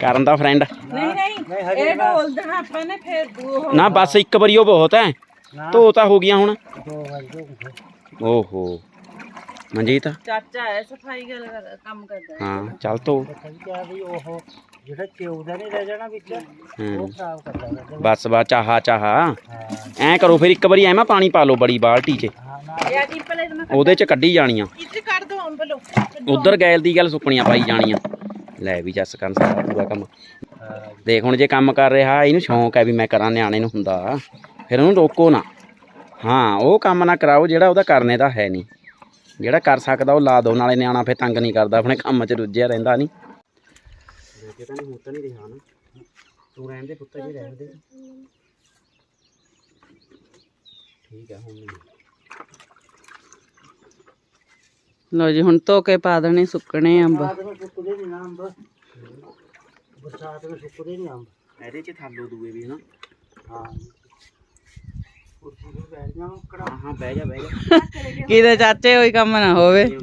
ਕਰਨ ਦਾ ਫਰੈਂਡ
ਨਹੀਂ ਨਹੀਂ ਇਹ ਢੋਲ ਦੇਣਾ ਆਪਾਂ ਨੇ ਫੇਰ ਦੂ
ਨਾ ਬਸ ਇੱਕ ਵਾਰੀ ਉਹ ਬਹੁਤ ਹੈ। ਧੋ ਤਾਂ ਹੋ ਗਈਆਂ ਹੁਣ।
ਦੋ ਵਾਰੀ ਦੋ
ਓਹੋ। ਮਨਜੀਤ?
ਚਾਚਾ ਹੈ ਸਫ਼ਾਈ ਗੱਲ ਕਰ ਕੰਮ ਕਰਦਾ ਹੈ।
ਹਾਂ ਚੱਲ
ਕਦੀ ਕਿਹਾ ਵੀ ਉਹ ਜਿਹੜਾ ਚਿਉਦਾ ਨਹੀਂ ਰਹਿ ਜਾਣਾ ਵਿੱਚ ਉਹ ਖਰਾਬ ਕਰਦਾ
ਬਸ ਬਸ ਚਾਹਾ ਚਾਹਾ। ਐਂ ਕਰੋ ਫਿਰ ਇੱਕ ਵਾਰੀ ਐਵੇਂ ਪਾਣੀ ਪਾ ਲਓ ਬੜੀ ਬਾਲਟੀ 'ਚ। ਉਹਦੇ 'ਚ ਕੱਢੀ ਜਾਣੀਆਂ।
ਇੱਥੇ ਕਰ ਦੋ ਅੰਬ ਲੋ
ਉਧਰ ਗੈਲ ਦੀ ਗੱਲ ਸੁੱਕਣੀਆਂ ਪਾਈ ਜਾਣੀਆਂ। ਲੈ ਵੀ ਜੱਸ ਕਰਨ ਸਾਰਾ ਪੂਰਾ ਕੰਮ। ਦੇਖ ਹੁਣ ਜੇ ਕੰਮ ਕਰ ਰਿਹਾ, ਇਹਨੂੰ ਸ਼ੌਂਕ ਹੈ ਵੀ ਮੈਂ ਕਰਾਂ, ਨਿਆਣੇ ਨੂੰ ਹੁੰਦਾ। ਫਿਰ ਉਹਨੂੰ ਰੋਕੋ ਨਾ। ਹਾਂ, ਉਹ ਕੰਮ ਨਾ ਕਰਾਓ, ਜਿਹੜਾ ਉਹਦਾ ਕਰਨੇ ਦਾ ਹੈ ਨਹੀਂ। ਜਿਹੜਾ ਕਰ ਸਕਦਾ, ਉਹ ਲਾ ਦੋ, ਨਾਲੇ ਨਿਆਣਾ ਫਿਰ ਤੰਗ ਨਹੀਂ ਕਰਦਾ, ਆਪਣੇ ਕੰਮ 'ਚ ਰੁੱਝਿਆ ਰਹਿੰਦਾ ਨਹੀਂ। ਜੇ ਤਾਂ ਨਹੀਂ ਹੁੰਦਾ ਨਹੀਂ ਰਿਹਾ ਨਾ। ਤੂੰ ਰਹਿਣ ਦੇ, ਪੁੱਤ ਜੀ ਰਹਿਣ ਦੇ। ਠੀਕ ਹੈ, ਹੁਣ ਨਹੀਂ।
ਲੋ ਜੀ ਹੁਣ ਧੋ ਕੇ ਪਾ ਦੇਣੇ ਸੁੱਕਣੇ ਅੰਬ।
ਸੁੱਕਦੇ ਨਹੀਂ ਨਾ ਅੰਬ। ਬਰਸਾਤ ਨੂੰ ਸੁੱਕਦੇ ਨਹੀਂ ਅੰਬ।
ਇਹਦੇ 'ਚ ਥਾਲੋ ਦੂਏ ਵੀ ਹਨਾ?
ਹਾਂ। ਕੁਰਸੀ ਤੇ ਬੈਠ ਜਾ ਕੜਾ
ਹਾਂ ਹਾਂ ਬਹਿ ਜਾ ਬਹਿ ਜਾ।
ਕਿਤੇ ਚਾਚੇ ਹੋਈ ਕੰਮ ਨਾ ਹੋਵੇ।
ਨਵੀਂ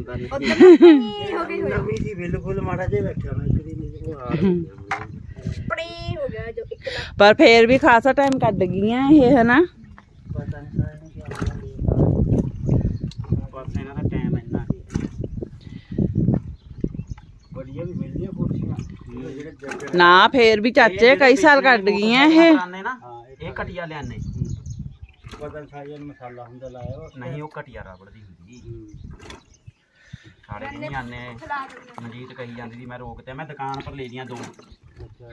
ਬਿਲਕੁਲ ਮਾੜਾ ਬੈਠਾ ਮੈਂ ਨਹੀਂ
ਹੋ ਗਿਆ ਜੋ ਇੱਕ
ਪਰ ਫੇਰ ਵੀ ਖਾਸਾ ਟਾਈਮ ਕੱਢ ਗਈਆਂ ਇਹ ਹਨਾ?
ਪਤਾ ਨਹੀਂ ਸਾਰਿਆਂ ਨੂੰ ਕੀ ਆਉਂਦਾ
ਬਸ ਇਹਨਾਂ ਦਾ ਟਾਈਮ ਇੰਨਾ
ਬੜੀਆਂ ਵੀ ਮਿਲਦੀਆਂ ਕੁਰਸੀਆਂ ਜਿਹੜੇ ਜੱਟ
ਨਾ ਫੇਰ ਵੀ ਚਾਚੇ ਕਈ ਸਾਲ ਕੱਢ ਗਈਆਂ ਇਹ।
ਇਹ ਕਟਿਆ ਲਿਆਨੇ
ਬਦਲ ਸਾਜਨ ਮਸਾਲਾ ਹੁੰਦਾ ਲਾਇਆ ਉਹ
ਨਹੀਂ ਉਹ ਕਟਿਆ ਰਬੜ ਦੀ ਹੁੰਦੀ ਸਾਡੇ ਨਹੀਂ ਆਨੇ ਮਨਜੀਤ ਕਹੀ ਜਾਂਦੀ ਸੀ ਮੈਂ ਰੋਕਤੇ ਮੈਂ ਦੁਕਾਨ ਪਰ ਲੈ ਲੀਆਂ ਦੋ।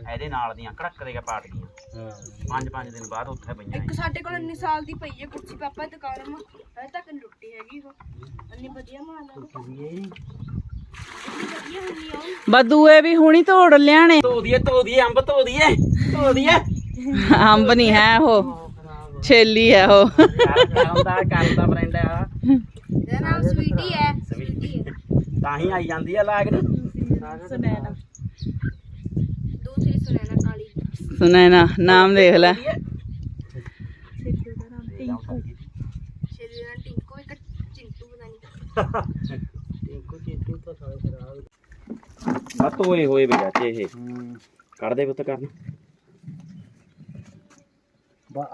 ਇਹਦੇ ਨਾਲ ਦੀਆਂ ਕੜਕ ਦੇ ਕੇ ਪਾਟ ਗਈਆਂ। ਪੰਜ ਪੰਜ ਦਿਨ ਬਾਅਦ ਉੱਥੇ ਪਈਆਂ
ਇੱਕ ਸਾਡੇ ਕੋਲ ਇੰਨੀ ਸਾਲ ਦੀ ਪਈ ਹੈ ਕੁਰਸੀ ਪਾਪਾ ਦੁਕਾਨ ਮਾ ਅਜੇ ਤੱਕ ਟੁੱਟੀ ਹੈਗੀ ਉਹ। ਇੰਨੀ ਵਧੀਆ ਮਾਲ ਹੈ। ਉਹ।
ਇਹ
ਇੰਨੀ ਵਧੀਆ ਹੁੰਦੀ ਆ ਉਹ
ਬਸ ਦੂਏ ਵੀ ਹੁਣੀ ਤੋੜ ਲਿਆਣੇ।
ਧੋ ਦੀਏ ਧੋ ਦੀਏ ਅੰਬ ਧੋ ਦੀਏ ਧੋ ਦੀਏ।
ਅੰਬ ਨਹੀਂ ਹੈ ਉਹ ਛੇਲੀ ਹੈ ਉਹ।
ਕਰਦਾ ਫਰੈਂਡ ਆ।
ਇਹਦਾ ਨਾਮ ਸਵੀਟੀ ਹੈ ਸਵੀਟੀ ਹੈ।
ਤਾਂ ਹੀ ਆਈ ਜਾਂਦੀ ਆ ਲਾਗ ਨੂੰ।
ਦੂਸਰੀ ਸੁਨੈਣਾ ਕਾਲੀ।
ਨਾਮ ਦੇਖ ਲੈ।
ਦਾ ਟਿੰਕੂ। ਇੱਕ ਚਿੰਟੂ ਪਤਾ ਨਹੀਂ
ਟਿੰਕੂ ਚਿੰਟੂ ਤਾਂ ਸਾਰੇ ਖਰਾਬ
ਆ ਧੋਏ ਹੋਏ ਵੀ ਚਾਚੇ ਇਹ
ਹੂੰ
ਕੱਢ ਦੇ ਪੁੱਤ ਕਰਨ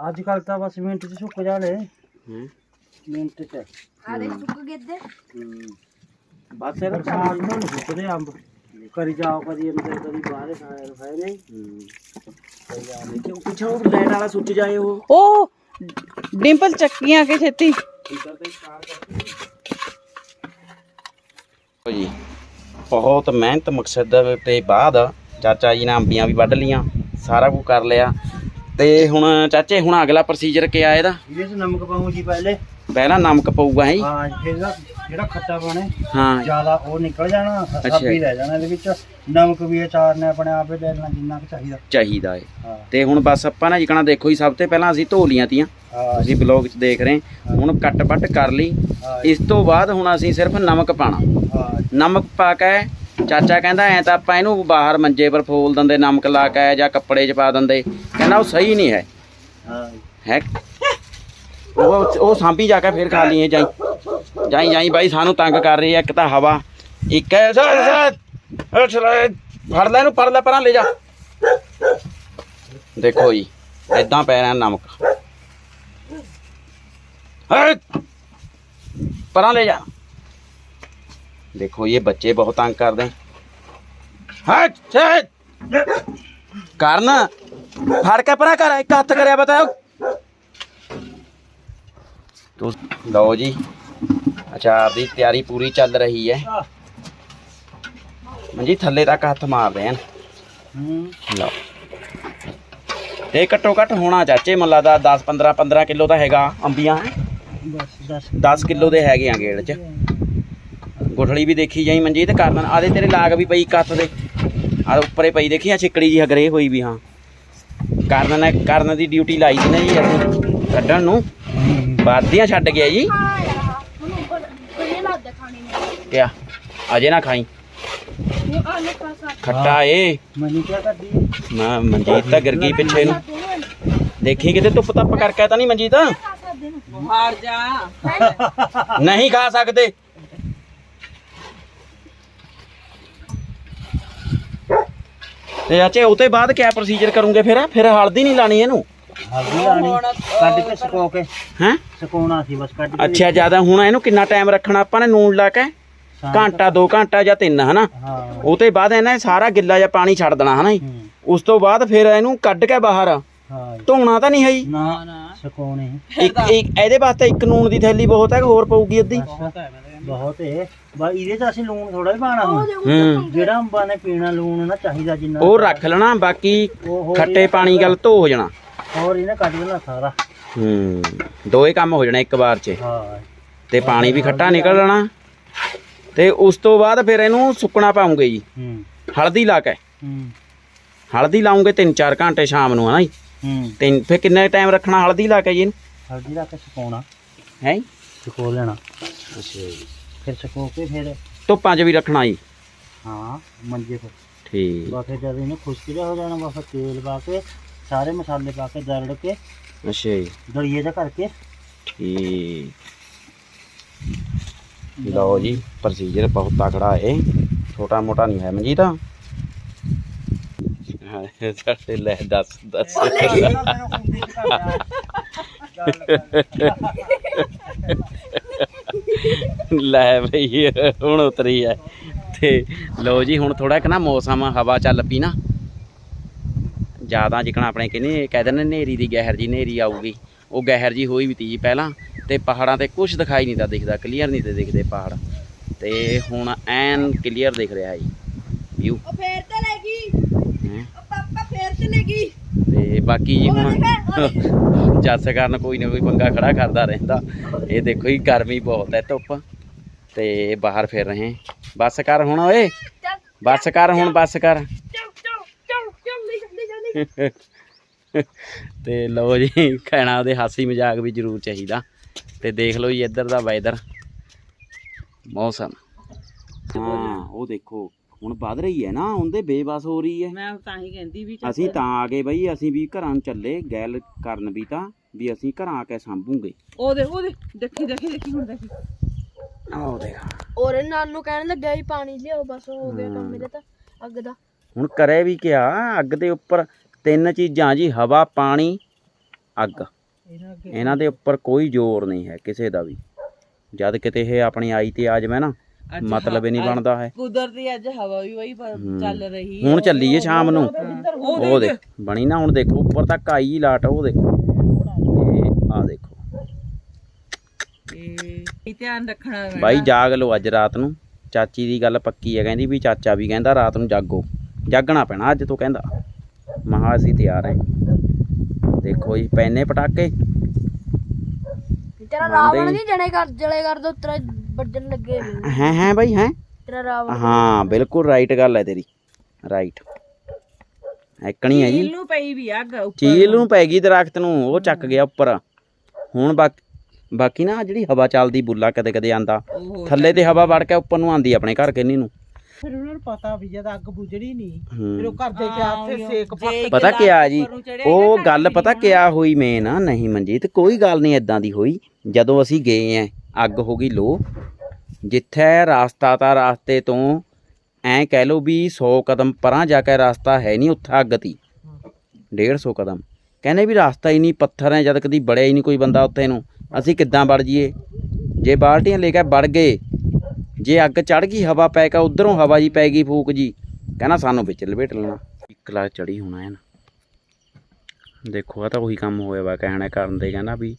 ਅੱਜ ਕੱਲ ਤਾਂ ਬਸ ਮਿੰਟ ਚ ਸੁੱਕ ਜਾਣੇ
ਹੂੰ
ਮਿੰਟ ਚ
ਆ ਦੇਖ ਸੁੱਕ ਗਏ ਇੱਧਰ
ਹੂੰ
ਬਸ ਇਹਦਾ
ਬਰਸਾਤ ਨੂੰ ਨੀ ਸੁੱਕਦੇ ਅੰਬ ਕਰੀ ਜਾਓ ਕਦੀ ਅੰਦਰ ਕਦੀ ਬਾਹਰ ਖਾਇਆ ਹੈ ਨਹੀਂ
ਹੂੰ ਕਿਉਂ ਪਿੱਛੋਂ ਉਹ ਲਾਈਟ ਵਾਲਾ ਸੁੱਚ ਜਾਏ ਉਹ
ਉਹ ਡਿੰਪਲ ਚੱਕੀਆਂ ਕੇ ਛੇਤੀ
ਜੀ ਬਹੁਤ ਮਿਹਨਤ ਮਕਸਦ ਤੇ ਬਾਅਦ ਚਾਚਾ ਜੀ ਨੇ ਅੰਬੀਆਂ ਵੀ ਵੱਢ ਲੀਆਂ ਸਾਰਾ ਕੁਝ ਕਰ ਲਿਆ। ਤੇ ਹੁਣ ਚਾਚੇ ਹੁਣ ਅਗਲਾ ਪ੍ਰੋਸੀਜਰ ਕੀ ਆ ਇਹਦਾ?
ਇਹਦੇ ਚ ਨਮਕ ਪਾਉਂ ਜੀ ਪਹਿਲੇ।
ਪਹਿਲਾਂ ਨਮਕ ਪਊਗਾ ਹੈ
ਹਾਂ ਫਿਰ ਇਹਦਾ ਜਿਹੜਾ ਖੱਟਾ ਪਾਣੇ
ਹਾਂ
ਜ਼ਿਆਦਾ ਉਹ ਨਿਕਲ ਜਾਣਾ ਸਾਬੀ ਰਹਿ ਜਾਣਾ ਇਹਦੇ ਵਿੱਚ। ਨਮਕ ਵੀ ਅਚਾਰ ਨੇ ਆਪਣੇ ਆਪੇ ਲੈ ਲੈਣਾ ਜਿੰਨਾ ਕੁ ਚਾਹੀਦਾ।
ਚਾਹੀਦਾ
ਹਾਂ।
ਤੇ ਹੁਣ ਬਸ ਆਪਾਂ ਨਾ ਜਿਕਣਾ ਦੇਖੋ ਜੀ ਸਭ ਤੋਂ ਪਹਿਲਾਂ ਅਸੀਂ ਧੋ ਲੀਆਂ ਤੀਆਂ। ਅਸੀਂ ਬਲੌਗ 'ਚ ਦੇਖ ਰਹੇ ਹੁਣ ਕੱਟ ਵੱਟ ਕਰ ਲਈ। ਇਸ ਤੋਂ ਬਾਅਦ ਹੁਣ ਅਸੀਂ ਸਿਰਫ ਨਮਕ ਪਾਣਾ ਨਮਕ ਪਾ ਕੇ ਚਾਚਾ ਕਹਿੰਦਾ ਐ ਤਾਂ ਆਪਾਂ ਇਹਨੂੰ ਬਾਹਰ ਮੰਜੇ ਪਰ ਫੋਲ ਦਿੰਦੇ ਨਮਕ ਲਾ ਕੇ ਜਾਂ ਕੱਪੜੇ 'ਚ ਪਾ ਦਿੰਦੇ। ਕਹਿੰਦਾ ਉਹ ਸਹੀ ਨਹੀਂ ਹੈ।
ਹਾਂ
ਉਹ ਉਹ ਸਾਂਭੀ ਜਾ ਕੇ ਫੇਰ ਖਾ ਲਈਏ ਜਾਈ। ਜਾਈ ਜਾਈ ਬਾਈ ਸਾਨੂੰ ਤੰਗ ਕਰ ਰਹੀ ਹੈ। ਇੱਕ ਤਾਂ ਹਵਾ ਇੱਕ ਹੈ ਸਰ ਸਰ ਚਲੇ ਫੜ ਲੈ ਇਹਨੂੰ ਫੜ ਲੈ ਪਰਾਂ ਲੈ ਜਾ। ਦੇਖੋ ਜੀ ਐਦਾਂ ਪੈ ਰਿਹਾ ਨਮਕ। ਹਟ! ਪਰਾਂ ਲੈ ਜਾ। ਦੇਖੋ, ਇਹ ਬੱਚੇ ਬਹੁਤ ਤੰਗ ਕਰਦੇ। ਹਟ ਹਟ! ਕਰਨ, ਫੜ ਕੇ ਪਰਾਂ ਕਰ, ਇੱਕ ਹੱਥ ਕਰਿਆ ਬਤਾਓ ਤੋ ਲਓ ਅਚਾਰ ਦੀ ਤਿਆਰੀ ਪੂਰੀ ਚੱਲ ਰਹੀ ਹੈ। ਮੰਜੀ, ਥੱਲੇ ਤੱਕ ਹੱਥ ਮਾਰਦੇ ਹਨ। ਲਓ। ਤੇ ਘੱਟੋ ਘੱਟ ਹੋਣਾ ਚਾਚੇ ਮਨ ਲੱਗਦਾ 10 15 15 ਕਿਲੋ ਤਾਂ ਹੈਗਾ, ਅੰਬੀਆਂ
ਬਸ
10 ਕਿਲੋ ਦੇ ਹੈਗੇ ਆ ਗੇੜ ਚ। ਗੁਠਲੀ ਵੀ ਦੇਖੀ ਜਾਈ ਮਨਜੀਤ ਕਰਨ। ਆਦੇ ਤੇਰੇ ਲਾਗ ਵੀ ਪਈ ਕੱਤ ਦੇ। ਆ ਉੱਪਰੇ ਪਈ ਦੇਖੀ ਆ ਚਿੱਕੜੀ ਜੀ ਹਗਰੇ ਹੋਈ ਵੀ, ਹਾਂ। ਕਰਨ ਨੇ ਕਰਨ ਦੀ ਡਿਊਟੀ ਲਾਈ ਸੀ ਨਾ ਜੀ ਅਸੀਂ ਕੱਢਣ ਨੂੰ। ਬਾਦੀਆਂ ਛੱਡ ਗਿਆ ਜੀ। ਕਿਆ? ਅਜੇ ਨਾ ਖਾਈ। ਖੱਟਾ ਏ।
ਮਨੀ
ਮਨਜੀਤ ਤਾਂ ਗਿਰ ਗਈ ਪਿੱਛੇ ਨੂੰ। ਦੇਖੀ ਕਿਤੇ ਧੁੱਪ ਤੱਪ ਕਰਕੇ ਤਾਂ ਨਹੀਂ ਮਨਜੀਤ?
ਹਾਰ ਜਾ।
ਨਹੀਂ ਖਾ ਸਕਦੇ। ਤੇ ਅੱਛੇ ਉਹ ਤੋਂ ਬਾਅਦ ਕਿਆ ਪ੍ਰੋਸੀਜਰ ਕਰੋਗੇ ਫਿਰ? ਫਿਰ ਹਲਦੀ ਨਹੀਂ ਲਾਣੀ ਇਹਨੂੰ?
ਹਲਦੀ ਲਾਣੀ। ਕੱਢ ਕੇ ਸੁਕੋ ਕੇ।
ਹੈ?
ਸੁਕਾਉਣਾ ਸੀ ਬਸ ਕੱਢ ਕੇ।
ਅੱਛਾ ਜ਼ਿਆਦਾ ਹੁਣ ਇਹਨੂੰ ਕਿੰਨਾ ਟਾਈਮ ਰੱਖਣਾ? ਆਪਾਂ ਨੇ ਨੂਨ ਲਾ ਕੇ। ਘੰਟਾ 2 ਘੰਟਾ ਜਾਂ 3 ਹਨਾ?
ਹਾਂ।
ਉਹ ਤੋਂ ਬਾਅਦ ਇਹਨੇ ਸਾਰਾ ਗਿੱਲਾ ਜਿਹਾ ਪਾਣੀ ਛੱਡ ਦੇਣਾ ਹਨਾ ਜੀ? ਉਸ ਤੋਂ ਬਾਅਦ ਫਿਰ ਇਹਨੂੰ ਕੱਢ ਕੇ ਬਾਹਰ।
ਹਾਂ ਜੀ।
ਧੋਣਾ ਤਾਂ ਨਹੀਂ ਹੈ ਜੀ?
ਨਾ। ਸੁਕਾਉਣੇ
ਇੱਕ ਇੱਕ ਇਹਦੇ ਵਾਸਤੇ ਇੱਕ ਨੂਨ ਦੀ ਥੈਲੀ ਬਹੁਤ ਹੈ ਕਿ ਹੋਰ ਪਊਗੀ ਅੱਧੀ।
ਬਹੁਤ ਹੈ ਬਸ ਇਹਦੇ ਚ ਅਸੀਂ ਲੂਣ ਥੋੜਾ ਹੀ ਪਾਣਾ ਹੁਣ।
ਹੂੰ।
ਜਿਹੜਾ ਅੰਬਾਂ ਨੇ ਪੀਣਾ ਲੂਣ ਨਾ ਚਾਹੀਦਾ ਜਿੰਨਾ
ਉਹ ਰੱਖ ਲੈਣਾ ਬਾਕੀ
ਉਹ ਹੋਰ
ਖੱਟੇ ਪਾਣੀ ਗੱਲ ਧੋ ਹੋ ਜਾਣਾ।
ਹੋਰ ਇਹਨੇ ਕੱਢ ਦੇਣਾ ਸਾਰਾ।
ਹੂੰ। ਦੋਏ ਕੰਮ ਹੋ ਜਾਣਾ ਇੱਕ ਵਾਰ 'ਚ।
ਹਾਂ।
ਤੇ ਪਾਣੀ ਵੀ ਖੱਟਾ ਨਿਕਲ ਜਾਣਾ। ਤੇ ਉਸ ਤੋਂ ਬਾਅਦ ਫਿਰ ਇਹਨੂੰ ਸੁੱਕਣਾ ਪਾਉਂਗੇ ਜੀ।
ਹੂੰ।
ਹਲਦੀ ਲਾ ਕੇ।
ਹੂੰ।
ਹਲਦੀ ਲਾਉਂਗੇ 3-4 ਘੰਟੇ ਸ਼ਾਮ ਨੂੰ ਹਨਾ ਜੀ।
ਹੂੰ।
ਤਿੰਨ ਫਿਰ ਕਿੰਨਾ ਟਾਈਮ ਰੱਖਣਾ? ਹਲਦੀ ਲਾ ਕੇ ਜੀ ਇਹਨੂੰ?
ਹਲਦੀ ਰੱਖ ਕੇ ਸੁਕਾਉਣਾ।
ਹੈ?
ਸੁਕੋ ਲੈਣਾ।
ਅੱਛਾ ਜੀ।
ਫਿਰ ਸੁਕੋ ਕੇ ਫਿਰ
ਧੁੱਪਾਂ 'ਚ ਵੀ ਰੱਖਣਾ ਜੀ।
ਹਾਂ ਮੰਜੇ ਪਰ
ਠੀਕ।
ਬਸ ਫਿਰ ਜਦ ਇਹਨੂੰ ਖੁਸ਼ਕ ਜਿਹਾ ਹੋ ਜਾਣਾ ਬਸ ਤੇਲ ਪਾ ਕੇ ਸਾਰੇ ਮਸਾਲੇ ਪਾ ਕੇ ਦਰੜ ਕੇ
ਅੱਛਾ ਜੀ।
ਦਲੀਏ ਦਾ ਕਰਕੇ।
ਠੀਕ। ਲਓ ਜੀ ਪ੍ਰੋਸੀਜਰ ਬਹੁਤ ਤਕੜਾ ਹੈ ਛੋਟਾ ਮੋਟਾ ਨਹੀਂ ਹੈ ਮਨਜੀਤ। ਹਾਂ ਸਾਡੇ ਲੈ ਦੱਸ ਦੱਸ। ਲੈ ਬਈ ਹੁਣ ਉਤਰੀ ਹੈ ਤੇ ਲਓ ਜੀ ਹੁਣ ਥੋੜਾ ਕਿ ਨਾ ਮੌਸਮ ਹਵਾ ਚੱਲ ਪਈ ਨਾ। ਜ਼ਿਆਦਾ ਜਿਕਣਾ ਆਪਣੇ ਕਹਿੰਦੇ ਕਹਿ ਦਿੰਦੇ ਨੇਰੀ ਦੀ ਗਹਿਰ ਜੀ ਨੇਰੀ ਆਊਗੀ। ਉਹ ਗਹਿਰ ਜੀ ਹੋਈ ਵੀ ਤੀ ਜੀ ਪਹਿਲਾਂ ਤੇ ਪਹਾੜਾਂ ਤੇ ਕੁਝ ਦਿਖਾਈ ਨਹੀਂ ਤਾਂ ਦਿਖਦਾ ਕਲੀਅਰ ਨਹੀਂ ਤੇ ਦਿਖਦੇ ਪਹਾੜ। ਤੇ ਹੁਣ ਐਨ ਕਲੀਅਰ ਦਿਖ ਰਿਹਾ ਹੈ ਵਿਊ
ਉਹ ਫੇਰ ਤੇ ਲੈ ਪਾਪਾ ਫੇਰ ਤੇ ਲੈ ਗਈ
ਤੇ ਬਾਕੀ ਜੀ ਹੁਣ ਜੱਸ ਕਾਰਨ ਕੋਈ ਨਾ ਕੋਈ ਪੰਗਾ ਖੜਾ ਕਰਦਾ ਰਹਿੰਦਾ। ਇਹ ਦੇਖੋ ਜੀ ਗਰਮੀ ਬਹੁਤ ਹੈ ਧੁੱਪ। ਤੇ ਬਾਹਰ ਫਿਰ ਰਹੇ ਬੱਸ ਕਰ ਹੁਣ ਓਏ।
ਚੱਲ
ਬੱਸ ਕਰ ਹੁਣ ਬੱਸ ਕਰ।
ਚੱਲ ਚੱਲ ਚੱਲ ਚੱਲ।
ਤੇ ਲਓ ਜੀ ਕਹਿਣਾ ਉਹਦੇ ਹਾਸੀ ਮਜ਼ਾਕ ਵੀ ਜ਼ਰੂਰ ਚਾਹੀਦਾ। ਤੇ ਦੇਖ ਲਓ ਜੀ ਇੱਧਰ ਦਾ ਵੈਦਰ ਮੌਸਮ। ਹਾਂ ਉਹ ਦੇਖੋ। ਹੁਣ ਵੱਧ ਰਹੀ ਹੈ ਨਾ ਉਹਦੇ ਬੇਬਸ ਹੋ ਰਹੀ ਹੈ।
ਮੈਂ ਤਾਂ ਹੀ ਕਹਿੰਦੀ ਵੀ ਚੱਲ।
ਅਸੀਂ ਤਾਂ ਆ ਗਏ ਬਈ ਅਸੀਂ ਵੀ ਘਰਾਂ ਨੂੰ ਚੱਲੇ ਗੈਲ ਕਰਨ ਵੀ ਤਾਂ ਵੀ ਅਸੀਂ ਘਰਾਂ ਆ ਕੇ ਸੰਭੂਗੇ।
ਉਹ ਦੇ ਉਹ ਦੇ ਦੇਖੀ ਦੇਖੀ ਦੇਖੀ ਹੁਣ ਦੇਖੀ।
ਆਹ ਦੇਖ।
ਔਰ ਨਾਨੂ ਕਹਿਣ ਲੱਗਾ ਹੀ ਪਾਣੀ ਲਿਆਓ ਬਸ ਹੋ ਗਿਆ ਕੰਮ ਇਹਦਾ ਤਾਂ ਅੱਗ ਦਾ।
ਹੁਣ ਕਰੇ ਵੀ ਕਿਆ ਅੱਗ ਦੇ ਉੱਪਰ ਤਿੰਨ ਚੀਜ਼ਾਂ ਜੀ ਹਵਾ ਪਾਣੀ ਅੱਗ
ਇਹਨਾਂ
ਦੇ ਉੱਪਰ ਕੋਈ ਜ਼ੋਰ ਨਹੀਂ ਹੈ ਕਿਸੇ ਦਾ ਵੀ। ਜਦ ਕਿਤੇ ਇਹ ਆਪਣੀ ਆਈ ਤੇ ਆ ਜਾਵੇ ਨਾ ਮਤਲਬ ਹੀ ਨਹੀਂ
ਅੱਜ
ਬਣਦਾ ਹੈ
ਕੁਦਰਤੀ ਅੱਜ ਹਵਾ ਵੀ
ਹੂੰ।
ਚੱਲ ਰਹੀ
ਹੁਣ ਚੱਲੀਏ ਸ਼ਾਮ ਨੂੰ।
ਉਹ
ਦੇਖ ਬਣੀ ਨਾ ਹੁਣ ਦੇਖੋ ਉੱਪਰ ਤੱਕ ਆਈ ਹੀ ਲਾਟ ਉਹ ਦੇਖੋ। ਇਹ ਆ ਦੇਖੋ।
ਇਹ ਇਹ ਧਿਆਨ ਰੱਖਣਾ
ਬਾਈ ਜਾਗ ਲਓ ਅੱਜ ਰਾਤ ਨੂੰ। ਚਾਚੀ ਦੀ ਗੱਲ ਪੱਕੀ ਹੈ ਕਹਿੰਦੀ ਵੀ ਚਾਚਾ ਵੀ ਕਹਿੰਦਾ ਰਾਤ ਨੂੰ ਜਾਗੋ। ਜਾਗਣਾ ਪੈਣਾ ਅੱਜ ਤੋਂ ਕਹਿੰਦਾ। ਮਹਾ ਅਸੀਂ ਤਿਆਰ ਹਾਂ। ਦੇਖੋ ਜੀ ਪੈਨੇ ਪਟਾਕੇ।
ਤੇਰਾ ਰਾਵਣ
ਹੀ।
ਨਹੀਂ ਜਣੇ ਕਰ ਜਲੇ ਕਰ ਦੋ ਤੇਰਾ ਵੱਜਣ ਲੱਗੇ।
ਹੈ ਹੈ ਬਾਈ ਹੈ?
ਤੇਰਾ ਰਾਵਣ
ਹਾਂ ਬਿਲਕੁਲ ਰਾਈਟ ਗੱਲ ਹੈ ਤੇਰੀ। ਰਾਈਟ ਐਕਣੀ ਹੈ ਜੀ।
ਚੀਲ ਨੂੰ ਪਈ ਵੀ ਅੱਗ ਉੱਪਰ।
ਚੀਲ ਨੂੰ ਪੈ ਗਈ ਦਰਖਤ ਨੂੰ ਉਹ ਚੱਕ ਗਿਆ ਉੱਪਰ। ਹੁਣ ਬਾਕੀ ਬਾਕੀ ਨਾ ਜਿਹੜੀ ਹਵਾ ਚੱਲਦੀ ਬੁੱਲਾ ਕਦੇ ਕਦੇ ਆਂਦਾ। ਥੱਲੇ ਤੇ ਹਵਾ ਵੜ ਕੇ ਉੱਪਰ ਨੂੰ ਆਂਦੀ ਆਪਣੇ ਘਰ ਕਿੰਨੀ ਨੂੰ।
ਫਿਰ ਉਹਨਾਂ ਨੂੰ ਪਤਾ ਵੀ ਜਦ ਅੱਗ ਬੁਝੜੀ ਨਹੀਂ। ਫਿਰ ਉਹ ਘਰ ਦੇ ਕੇ ਤੇ ਸੇਕ
ਪਤਾ ਕਿਆ ਜੀ? ਉਹ ਗੱਲ ਪਤਾ ਕਿਆ ਹੋਈ ਮੇਨ ਆ? ਨਹੀਂ ਮਨਜੀਤ ਕੋਈ ਗੱਲ ਨਹੀਂ ਇਦਾਂ ਦੀ ਹੋਈ। ਜਦੋਂ ਅਸੀਂ ਗਏ ਆ ਅੱਗ ਹੋ ਗਈ ਲੋ। ਜਿੱਥੇ ਰਸਤਾ ਤਾਂ ਰਸਤੇ ਤੋਂ ਐ ਕਹਿ ਲੋ ਵੀ 100 ਕਦਮ ਪਰਾਂ ਜਾ ਕੇ ਰਸਤਾ ਹੈ ਨਹੀਂ ਉੱਥੇ ਅੱਗ ਤੀ। 150 ਕਦਮ। ਕਹਿੰਦੇ ਵੀ ਰਸਤਾ ਹੀ ਨਹੀਂ ਪੱਥਰ ਹੈ ਜਦ ਕਦੀ ਬੜਿਆ ਹੀ ਨਹੀਂ ਕੋਈ ਬੰਦਾ ਉੱਥੇ ਨੂੰ। ਅਸੀਂ ਕਿੱਦਾਂ ਵੜ ਜੀਏ ਜੇ ਬਾਲਟੀਆਂ ਲੈ ਕੇ ਵੜ ਗਏ, ਜੇ ਅੱਗ ਚੜ ਗਈ, ਹਵਾ ਪੈ ਕੇ ਉਧਰੋਂ ਹਵਾ ਜੀ ਪੈ ਗਈ ਫੂਕ ਜੀ। ਕਹਿੰਦਾ ਸਾਨੂੰ ਵਿੱਚ ਲਪੇਟ ਲੈਣਾ। ਇੱਕ ਲੱਖ ਚੜੀ ਹੋਣਾ ਹੈ ਨਾ। ਦੇਖੋ ਆ ਤਾਂ ਉਹੀ ਕੰਮ ਹੋਇਆ ਵਾ ਕਹਿਣਾ ਕਰਨ ਦੇ ਕਹਿੰਦਾ ਵੀ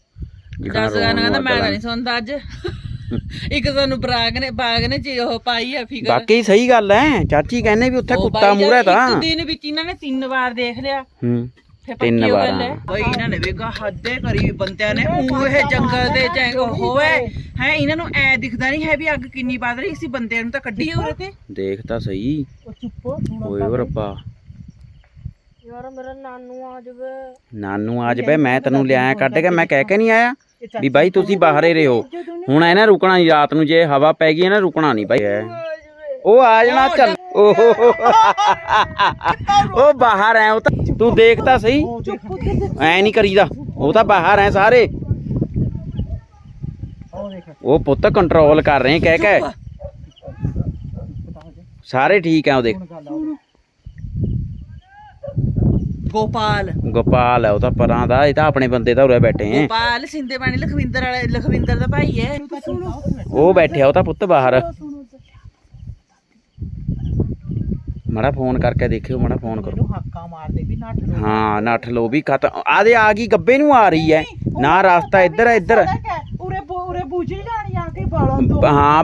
ਜਿਕਣਾ
ਦੱਸ ਗਾਣਾ ਕਹਿੰਦਾ ਮੈਂ ਤਾਂ ਨਹੀਂ ਸੁਣਦਾ ਅੱਜ। ਇੱਕ ਸਾਨੂੰ ਬਰਾਗ ਨੇ ਬਾਗ ਨੇ ਜੀ ਉਹ ਪਾਈ ਆ ਫਿਕਰ
ਬਾਕੀ ਸਹੀ ਗੱਲ ਹੈ ਚਾਚੀ ਕਹਿੰਦੇ ਵੀ ਉੱਥੇ ਕੁੱਤਾ ਮੂਹਰੇ ਤਾਂ।
ਇੱਕ ਦਿਨ ਵਿੱਚ ਇਹਨਾਂ ਨੇ ਤਿੰਨ ਵਾਰ ਦੇਖ ਲਿਆ।
ਹੂੰ ਤਿੰਨ ਵਾਰ,
ਹੈ
ਹਾਂ।
ਬਈ ਇਹਨਾਂ ਨੇ ਵੇਗਾ ਹੱਦੇ ਕਰੀ ਬੰਦਿਆਂ ਨੇ। ਉਹ ਇਹ ਜੰਗਲ ਦੇ ਚੈਂਗ ਹੋਵੇ। ਹੈ ਇਹਨਾਂ ਨੂੰ ਐ ਦਿਖਦਾ ਨਹੀਂ ਹੈ ਵੀ ਅੱਗ ਕਿੰਨੀ ਵੱਧ ਰਹੀ ਸੀ ਬੰਦਿਆਂ ਨੂੰ ਤਾਂ ਕੱਢੀ ਉਰੇ ਤੇ
ਦੇਖ ਤਾਂ ਸਹੀ।
ਉਹ ਚੁੱਪ
ਓਏ ਓ ਰੱਬਾ।
ਯਾਰ ਮੇਰਾ ਨਾਨੂ ਆ ਜਾਵੇ।
ਨਾਨੂ ਆ ਜਵੇ ਮੈਂ ਤੈਨੂੰ ਲਿਆਇਆ ਕੱਢ ਕੇ ਮੈਂ ਕਹਿ ਕੇ ਨਹੀਂ ਆਇਆ। ਵੀ ਬਾਈ ਤੁਸੀਂ ਬਾਹਰੇ ਰਹੋ। ਹੁਣ ਇਹਨੇ ਰੁਕਣਾ ਨਹੀਂ ਰਾਤ ਨੂੰ ਜੇ ਹਵਾ ਪੈ ਗਈ ਇਹਨੇ ਰੁਕਣਾ ਨਹੀਂ ਬਾਈ। ਉਹ ਆ ਜਾਣਾ, ਚੱਲ। ਓਹੋ। ਉਹ ਬਾਹਰ ਐ, ਉਹ ਤਾਂ ਤੂੰ ਦੇਖ ਤਾਂ ਸਹੀ। ਐ ਨਹੀਂ ਕਰੀਦਾ। ਉਹ ਤਾਂ ਬਾਹਰ ਐ ਸਾਰੇ। ਉਹ ਪੁੱਤ ਕੰਟਰੋਲ ਕਰ ਰਹੇ ਕਹਿ ਕਹਿ ਸਾਰੇ ਠੀਕ ਆ ਉਹਦੇ।
ਗੋਪਾਲ।
ਗੋਪਾਲ ਹੈ ਉਹ ਤਾਂ ਪਰਾਂ ਦਾ ਇਹ ਤਾਂ ਆਪਣੇ ਬੰਦੇ ਤਾਂ ਉਰੇ ਬੈਠੇ ਹੈ
ਗੋਪਾਲ ਸਿੰਦੇ ਬਾਣੀ ਲਖਵਿੰਦਰ ਵਾਲੇ ਲਖਵਿੰਦਰ ਦਾ ਭਾਈ ਹੈ।
ਉਹ ਬੈਠਿਆ ਉਹ ਤਾਂ ਪੁੱਤ ਬਾਹਰ। ਮੜਾ ਫੋਨ ਕਰਕੇ ਦੇਖਿਓ ਮੜਾ ਫੋਨ ਕਰੋ।
ਹੱਕਾ ਮਾਰਦੇ ਵੀ ਨੱਠ ਲੋ।
ਹਾਂ ਨੱਠ ਲੋ ਵੀ ਖਤਮ ਆਦੇ ਆ ਗਈ ਗੱਬੇ ਨੂੰ ਆ ਰਹੀ ਹੈ ਨਾ ਰਸਤਾ ਇੱਧਰ ਹੈ ਇੱਧਰ।
ਉਰੇ ਉਰੇ ਬੂਝੀ ਜਾਣੀ ਆ ਕੇ ਬਾਲੋਂ ਤੋਂ।
ਹਾਂ